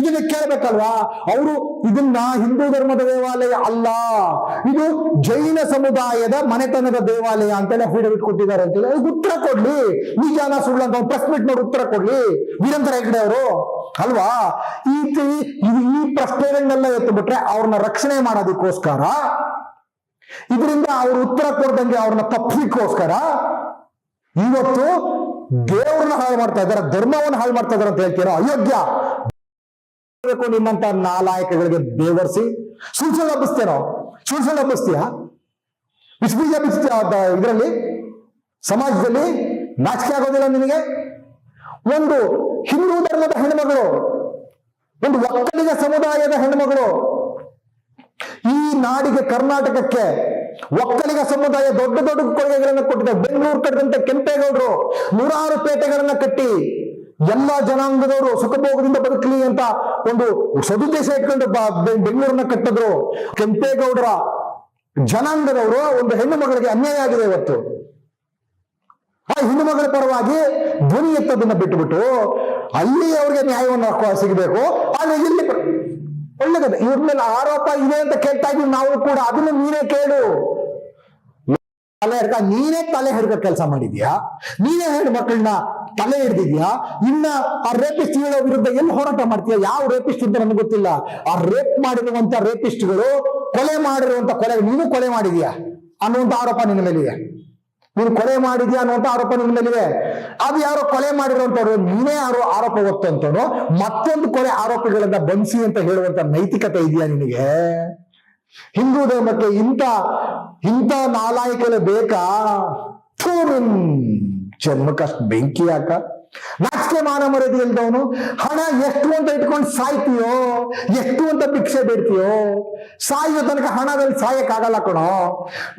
ಇದನ್ನ ಕೇಳಬೇಕಲ್ವಾ? ಅವರು ಇದನ್ನ ಹಿಂದೂ ಧರ್ಮದ ದೇವಾಲಯ ಅಲ್ಲ, ಇದು ಜೈನ ಸಮುದಾಯದ ಮನೆತನದ ದೇವಾಲಯ ಅಂತೇಳಿ ಅಫಿಡವಿಟ್ ಕೊಟ್ಟಿದ್ದಾರೆ ಅಂತೇಳಿ ಉತ್ತರ ಕೊಡ್ಲಿ. ನಿಜಾನ ಸುಳ್ಳು ಅಂತ ಮೀಟ್ ನೋಡಿ ಉತ್ತರ ಕೊಡ್ಲಿ. ವೀರೇಂದ್ರ ಹೆಗ್ಡೆ ಅವರು. ಅಲ್ವಾ? ಈ ಈ ಪ್ರಶ್ನೆಗಳನ್ನೆಲ್ಲ ಎತ್ತು ಬಿಟ್ರೆ ಅವ್ರನ್ನ ರಕ್ಷಣೆ ಮಾಡೋದಕ್ಕೋಸ್ಕರ, ಇದರಿಂದ ಅವ್ರ ಉತ್ತರ ಕೊಡ್ದಂಗೆ ಅವ್ರನ್ನ ತಪ್ಪಿಕೋಸ್ಕರ ಇವತ್ತು ದೇವ್ರನ್ನ ಹಾಳು ಮಾಡ್ತಾ ಇದ್ದಾರೆ, ಧರ್ಮವನ್ನು ಹಾಳು ಮಾಡ್ತಾ ಇದಾರೆ ಅಂತ ಹೇಳ್ತೀರೋ? ಅಯೋಗ್ಯ. ನಿಮ್ಮಂತ ನಾಲಾಯಕಗಳಿಗೆ ಬೇವರ್ಸಿ. ಹಬ್ಬಿಸ್ತೇನೋ ಸುಳ್ಳು ಸುಳ್ಳು ಹಬ್ಬಿಸ್ತೀಯಾ ಬಿಸಿ ಬೀಜ ಇದರಲ್ಲಿ? ಸಮಾಜದಲ್ಲಿ ನಾಚಿಕೆ ಆಗೋದಿಲ್ಲ ನಿನಗೆ ಒಂದು ಹಿಂದೂ ಧರ್ಮದ ಹೆಣ್ಮಗಳು, ಒಂದು ಒಕ್ಕಲಿಗ ಸಮುದಾಯದ ಹೆಣ್ಮಗಳು. ಈ ನಾಡಿಗೆ ಕರ್ನಾಟಕಕ್ಕೆ ಒಕ್ಕಲಿಗ ಸಮುದಾಯ ದೊಡ್ಡ ದೊಡ್ಡ ಕೊಡುಗೆಗಳನ್ನು ಕೊಟ್ಟಿದೆ. ಬೆಂಗಳೂರು ಕಟ್ಟದಂತೆ ಕೆಂಪೇಗೌಡರು ನೂರಾರು ಪೇಟೆಗಳನ್ನ ಕಟ್ಟಿ ಎಲ್ಲಾ ಜನಾಂಗದವರು ಸುಖಭೋಗದಿಂದ ಬದುಕಲಿ ಅಂತ ಒಂದು ಸದುದ್ದೇಶ ಇಟ್ಕೊಂಡು ಬೆಂಗಳೂರನ್ನ ಕಟ್ಟಿದ್ರು. ಕೆಂಪೇಗೌಡರ ಜನಾಂಗದವರು ಒಂದು ಹೆಣ್ಣು ಮಗಳಿಗೆ ಅನ್ಯಾಯ ಆಗಿದೆ ಇವತ್ತು. ಆ ಹೆಣ್ಣು ಮಗಳ ಪರವಾಗಿ ಧ್ವನಿ ಎತ್ತದನ್ನ ಬಿಟ್ಟುಬಿಟ್ಟು ಅಲ್ಲಿ ಅವ್ರಿಗೆ ನ್ಯಾಯವನ್ನು ಸಿಗಬೇಕು. ಆದ್ರೆ ಇಲ್ಲಿ ಒಳ್ಳೇದ ಇವ್ರ ಮೇಲೆ ಆರೋಪ ಇದೆ ಅಂತ ಇದೀವಿ ನಾವು ಕೂಡ. ಅದನ್ನ ನೀನೇ ಕೇಳು. ತಲೆ ಹಿಡ್ಕ, ನೀನೇ ತಲೆ ಹಿಡ್ಕ ಕೆಲಸ ಮಾಡಿದ್ಯಾ? ನೀನೇ ಹೆಣ್ಣು ಮಕ್ಕಳನ್ನ ತಲೆ ಹಿಡ್ದಿದ್ಯಾ? ಇನ್ನ ಆ ರೇಪಿಸ್ಟ್ ಹೇಳೋ ವಿರುದ್ಧ ಎಲ್ಲಿ ಹೋರಾಟ ಮಾಡ್ತೀಯಾ? ಯಾವ ರೇಪಿಸ್ಟ್ ಅಂತ ನನಗೆ ಗೊತ್ತಿಲ್ಲ. ಆ ರೇಪ್ ಮಾಡಿರುವಂತ ರೇಪಿಸ್ಟ್ಗಳು ಕೊಲೆ ಮಾಡಿರುವಂತ ಕೊಲೆ ನೀನು ಕೊಲೆ ಮಾಡಿದ್ಯಾ? ಅನ್ನುವಂತ ಆರೋಪ ನಿನ್ನ ಮೇಲಿದೆ. ನೀನು ಕೊಲೆ ಮಾಡಿದ್ಯಾ ಅನ್ನುವಂತ ಆರೋಪ ನಿಮ್ಮ ಮೇಲಿದೆ. ಅದು ಯಾರೋ ಕೊಲೆ ಮಾಡಿರುವಂತವ್ರು ನೀನೇ ಯಾರೋ ಆರೋಪ ಹೊತ್ತಂತವನು ಮತ್ತೊಂದು ಕೊಲೆ ಆರೋಪಗಳನ್ನ ಬಂಸಿ ಅಂತ ಹೇಳುವಂತ ನೈತಿಕತೆ ಇದೆಯಾ ನಿನಗೆ? ಹಿಂದೂ ಧರ್ಮಕ್ಕೆ ಇಂಥ ಇಂಥ ನಾಲಾಯಕಲೆ ಬೇಕಾ? ಜನ್ಮಕ್ಕಷ್ಟು ಬೆಂಕಿ ಯಾಕ ನಾಚಿಕೆ ಮಾನ ಮರ್ಯಾದೆ ಇಲ್ದವನು ಹಣ ಎಷ್ಟು ಅಂತ ಇಟ್ಕೊಂಡು ಸಾಯ್ತೀಯೋ, ಎಷ್ಟು ಅಂತ ಭಿಕ್ಷೆ ಬಿಡ್ತೀಯೋ, ಸಾಯುವ ತನಕ ಹಣದಲ್ಲಿ ಸಾಯಕ್ಕಾಗಲ್ಲ ಕಣೋ.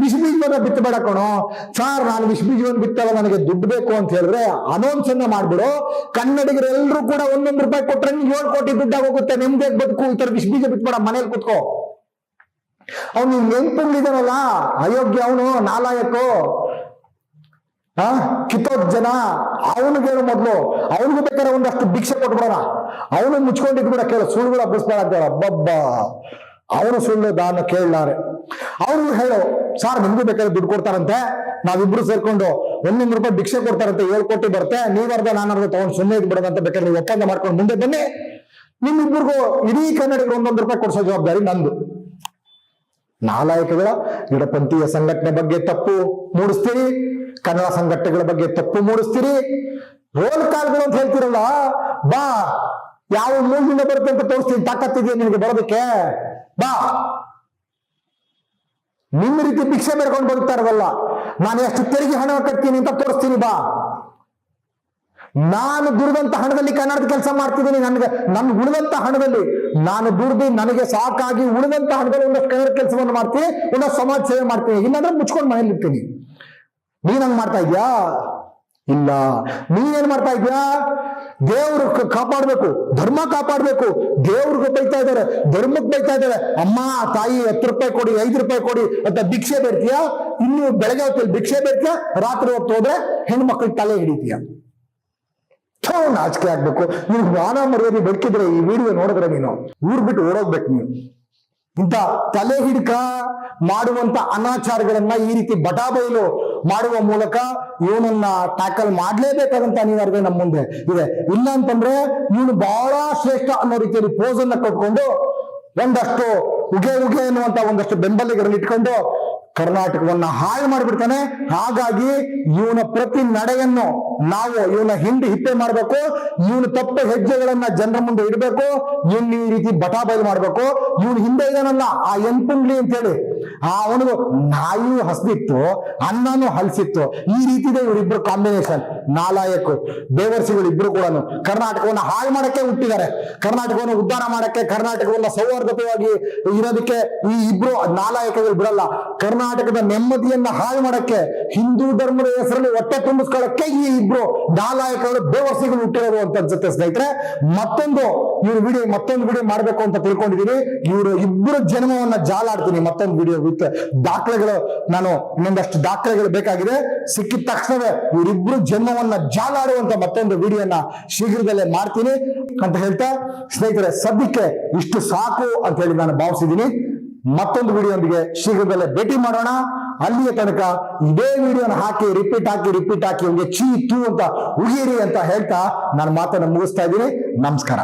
ವಿಷಬೀಜವನ್ನ ಬಿತ್ತಬೇಡ ಕಣೋ. ಸಾರ್, ನಾನು ವಿಷಬೀಜವನ್ನು ಬಿತ್ತಲ್ಲ, ನನಗೆ ದುಡ್ಡು ಬೇಕು ಅಂತ ಹೇಳಿದ್ರೆ ಅನೌನ್ಸ್ ಅನ್ನ ಮಾಡ್ಬಿಡು. ಕನ್ನಡಿಗರೆಲ್ಲರೂ ಕೂಡ ಒಂದೊಂದು ರೂಪಾಯಿ ನಿಮ್ಗೆ ಏಳು ಕೋಟಿ ದುಡ್ಡಾಗೋಗುತ್ತೆ ನಿಮ್ದೇ ಬದುಕು? ಈ ತರ ವಿಷಬೀಜ ಬಿತ್ಬೇಡ, ಮನೇಲಿ ಕುತ್ಕೋ. ಅವನು ನೆನ್ಪುಂಡಿದಾನಲ್ಲ ಅಯೋಗ್ಯ ಅವನು, ನಾಲಾಯಕು. ಆ ಕಿತ್ತೋದ್ ಜನ, ಅವನಿಗೆ ಹೇಳು ಮೊದ್ಲು. ಅವನಿಗೂ ಬೇಕಾದ್ರೆ ಒಂದಷ್ಟು ಭಿಕ್ಷೆ ಕೊಟ್ಬಿಡೋಣ. ಅವನು ಮುಚ್ಕೊಂಡಿದ್ ಕೇಳ, ಸುಳ್ಳುಗಳು ಹಬ್ಬಿಸ್ಬೇಡ ಅಂತ ಹೇಳ. ಬಬ್ಬ ಅವನು ಸುಳ್ಳು, ದಾನ ಕೇಳಲಾರೆ. ಅವನು ಹೇಳು, ಸಾರ್, ನಿಮ್ಗೂ ಬೇಕಾದ್ರೆ ದುಡ್ಡು ಕೊಡ್ತಾರಂತೆ. ನಾವಿಬ್ರು ಸೇರ್ಕೊಂಡು ಒಂದೊಂದು ರೂಪಾಯಿ ಭಿಕ್ಷೆ ಕೊಡ್ತಾರಂತೆ. ಏಳು ಕೋಟಿ ಬರುತ್ತೆ. ನೀವರ್ಧ ನಾನರ್ಧ ತಗೊಂಡು ಸುಮ್ಮನೆ ಇದ್ ಅಂತ ಬೇಕಾದ್ರೆ ನೀವು ಒಪ್ಪಂದ ಮಾಡ್ಕೊಂಡು ಮುಂದೆ ಬನ್ನಿ. ನಿಮ್ಮಿಬ್ಬರಿಗೂ ಇಡೀ ಕನ್ನಡಿಗರು ಒಂದೊಂದು ರೂಪಾಯಿ ಕೊಡ್ಸೋ ಜವಾಬ್ದಾರಿ ನಂದು. ನಾಲಾಯಕಗಳ ಗಿಡಪಂಥೀಯ ಸಂಘಟನೆ ಬಗ್ಗೆ ತಪ್ಪು ಮೂಡಿಸ್ತೀರಿ. ಕನ್ನಡ ಸಂಘಟನೆಗಳ ಬಗ್ಗೆ ತಪ್ಪು ಮೂಡಿಸ್ತೀರಿ. ರೋಲ್ ಕಾಲ್ಗಳು ಅಂತ ಹೇಳ್ತಿರಲ್ಲ, ಬಾ, ಯಾವ ಮೂಲದಿಂದ ಬರುತ್ತೆ ಅಂತ ತೋರಿಸ್ತೀನಿ ತಾಕತ್ತಿದೆಯಾ ನಿನಗೆ ಬರೋದಕ್ಕೆ. ಬಾ. ನಿಮ್ಮ ರೀತಿ ಭಿಕ್ಷೆ ಬೇಡ್ಕೊಂಡು ಬದುಕ್ತಾ ಇರೋದಲ್ಲ, ನಾನು ಎಷ್ಟು ತೆರಿಗೆ ಹಣ ಕಟ್ತೀನಿ ಅಂತ ತೋರಿಸ್ತೀನಿ, ಬಾ. ನಾನು ದುಡಿದಂತ ಹಣದಲ್ಲಿ ಕನ್ನಡದ ಕೆಲಸ ಮಾಡ್ತಿದ್ದೀನಿ, ನನಗೆ ನನ್ನ ಉಳಿದಂತ ಹಣದಲ್ಲಿ. ನಾನು ದುಡ್ದು ನನಗೆ ಸಾಕಾಗಿ ಉಳಿದಂತ ಹಣದಲ್ಲಿ ಒಂದಷ್ಟು ಕನ್ನಡ ಕೆಲಸವನ್ನು ಮಾಡ್ತೀನಿ, ಒಂದಷ್ಟು ಸಮಾಜ ಸೇವೆ ಮಾಡ್ತೀನಿ. ಇಲ್ಲಾಂದ್ರೆ ಮುಚ್ಕೊಂಡು ಮನೇಲಿ ಇರ್ತೀನಿ ನೀನ್ ಹಂಗ್ ಮಾಡ್ತಾ ಇದ್ಯಾ? ಇಲ್ಲ. ನೀನೇನ್ ಮಾಡ್ತಾ ಇದ್ಯಾ? ದೇವ್ರ ಕಾಪಾಡ್ಬೇಕು. ಧರ್ಮ ಕಾಪಾಡ್ಬೇಕು. ದೇವ್ರಿಗೆ ಬೈತಾ ಇದ್ದಾರೆ. ಧರ್ಮಕ್ಕೆ ಬೈತಾ ಇದ್ದಾರೆ. ಅಮ್ಮ, ತಾಯಿ ಹತ್ತು ರೂಪಾಯಿ ಕೊಡಿ, ಐದು ರೂಪಾಯಿ ಕೊಡಿ ಅಂತ ಭಿಕ್ಷೆ ಬೇಡ್ತೀಯಾ? ಇನ್ನು ಬೆಳಗ್ಗೆ ಹೊತ್ತಲ್ಲಿ ಭಿಕ್ಷೆ ಬೇಡ್ತೀಯಾ? ರಾತ್ರಿ ಹೊತ್ತು ಹೋದ್ರೆ ಹೆಣ್ಮಕ್ಳ ತಲೆ ಹಿಡಿತೀಯ? ನಾಚಿಕೆ ಆಗ್ಬೇಕು. ನೀನು ವಾನ ಮರ್ಯಾದೆ ಬೆಳಕಿದ್ರೆ ಈ ವಿಡಿಯೋ ನೋಡಿದ್ರೆ ನೀನು ಊರ್ ಬಿಟ್ಟು ಓಡೋಗ್ಬೇಕು ನೀನು ಇಂಥ ತಲೆ ಹಿಡ್ಕ ಮಾಡುವಂತ ಅನಾಚಾರಗಳನ್ನ ಈ ರೀತಿ ಬಟಾಬೈಲು ಮಾಡುವ ಮೂಲಕ ಇವನನ್ನ ಟ್ಯಾಕಲ್ ಮಾಡ್ಲೇಬೇಕಾದಂತ ಅನಿವಾರ್ಯ ನಮ್ಮ ಮುಂದೆ ಇದೆ. ಇಲ್ಲ ಅಂತಂದ್ರೆ ಇವನು ಬಹಳ ಶ್ರೇಷ್ಠ ಅನ್ನೋ ರೀತಿಯಲ್ಲಿ ಪೋಸ್ ಅನ್ನ ಕೊಟ್ಕೊಂಡು ಒಂದಷ್ಟು ಉಗೆ ಉಗೆ ಎನ್ನುವಂತ ಒಂದಷ್ಟು ಬೆಂಬಲಿಗರನ್ನು ಇಟ್ಕೊಂಡು ಕರ್ನಾಟಕವನ್ನ ಹಾಳು ಮಾಡಿಬಿಡ್ತಾನೆ. ಹಾಗಾಗಿ ಇವನ ಪ್ರತಿ ನಡೆಯನ್ನು ನಾವು ಇವನ ಹಿಂಡಿ ಹಿಪ್ಪೆ ಮಾಡಬೇಕು. ಇವನು ತಪ್ಪ ಹೆಜ್ಜೆಗಳನ್ನ ಜನರ ಮುಂದೆ ಇಡಬೇಕು. ಇವನ್ ಈ ರೀತಿ ಬಟಾಬೈಲ್ ಮಾಡ್ಬೇಕು. ಇವನು ಹಿಂದೆ ಇದಾನಲ್ಲ ಆ ಎನ್ಪುಂಡ್ಲಿ ಅಂತ ಹೇಳಿ ಆ ಅವನಿಗೂ ನಾಯಿಯೂ ಹಸ್ದಿತ್ತು, ಅನ್ನನೂ ಹಲ್ಸಿತ್ತು. ಈ ರೀತಿ ಇದೆ ಇವರಿಬ್ರು ಕಾಂಬಿನೇಷನ್ ನಾಲಾಯಕು ಬೇವರ್ಸಿಗಳು ಇಬ್ರು ಕೂಡ ಕರ್ನಾಟಕವನ್ನ ಹಾಳು ಮಾಡಕ್ಕೆ ಹುಟ್ಟಿದ್ದಾರೆ. ಕರ್ನಾಟಕವನ್ನು ಉದ್ಧಾರ ಮಾಡಕ್ಕೆ, ಕರ್ನಾಟಕವನ್ನ ಸೌಹಾರ್ದತೆಯಾಗಿ ಇರೋದಕ್ಕೆ ಈ ಇಬ್ರು ನಾಲಾಯಕಗಳು ಬಿಡಲ್ಲ. ಕರ್ನಾಟಕದ ನೆಮ್ಮದಿಯನ್ನ ಹಾಳು ಮಾಡಕ್ಕೆ, ಹಿಂದೂ ಧರ್ಮದ ಹೆಸರಲ್ಲಿ ಹೊಟ್ಟೆ ತುಂಬಿಸ್ಕೊಳ್ಳಕ್ಕೆ ಈ ಇಬ್ರು ನಾಲಾಯಕಗಳು ಬೇವರ್ಸಿಗಳು ಹುಟ್ಟಿರೋದು ಅಂತ ಅನ್ಸುತ್ತೆ ಸ್ನೇಹಿತರೆ. ಮತ್ತೊಂದು ಇವ್ರ ವಿಡಿಯೋ ಮತ್ತೊಂದು ವಿಡಿಯೋ ಮಾಡ್ಬೇಕು ಅಂತ ತಿಳ್ಕೊಂಡಿದೀನಿ. ಇವರು ಇಬ್ಬರು ಜನ್ಮವನ್ನ ಜಾಲಾಡ್ತೀನಿ. ಮತ್ತೊಂದು ವಿಡಿಯೋ ವಿತ್ ದಾಖಲೆಗಳು ನಾನು ಇನ್ನೊಂದಷ್ಟು ದಾಖಲೆಗಳು ಬೇಕಾಗಿದೆ. ಸಿಕ್ಕಿದ ತಕ್ಷಣವೇ ಇವರಿಬ್ರು ಜನ್ಮವನ್ನ ಜಾಲಾಡುವಂತ ಮತ್ತೊಂದು ವಿಡಿಯೋನ ಶೀಘ್ರದಲ್ಲೇ ಮಾಡ್ತೀನಿ ಅಂತ ಹೇಳ್ತಾ, ಸ್ನೇಹಿತರೆ, ಸದ್ಯಕ್ಕೆ ಇಷ್ಟು ಸಾಕು ಅಂತ ಹೇಳಿ ನಾನು ಭಾವಿಸಿದ್ದೀನಿ. ಮತ್ತೊಂದು ವಿಡಿಯೋಂದಿಗೆ ಶೀಘ್ರದಲ್ಲೇ ಭೇಟಿ ಮಾಡೋಣ. ಅಲ್ಲಿಯ ತನಕ ಇದೇ ವಿಡಿಯೋನ ಹಾಕಿ ರಿಪೀಟ್ ಹಾಕಿ ರಿಪೀಟ್ ಹಾಕಿ ಅವ್ರಿಗೆ ಚೀ, ತೂ ಅಂತ ಉಗಿರಿ ಅಂತ ಹೇಳ್ತಾ ನಾನು ಮಾತನ್ನು ಮುಗಿಸ್ತಾ ಇದ್ದೀನಿ. ನಮಸ್ಕಾರ.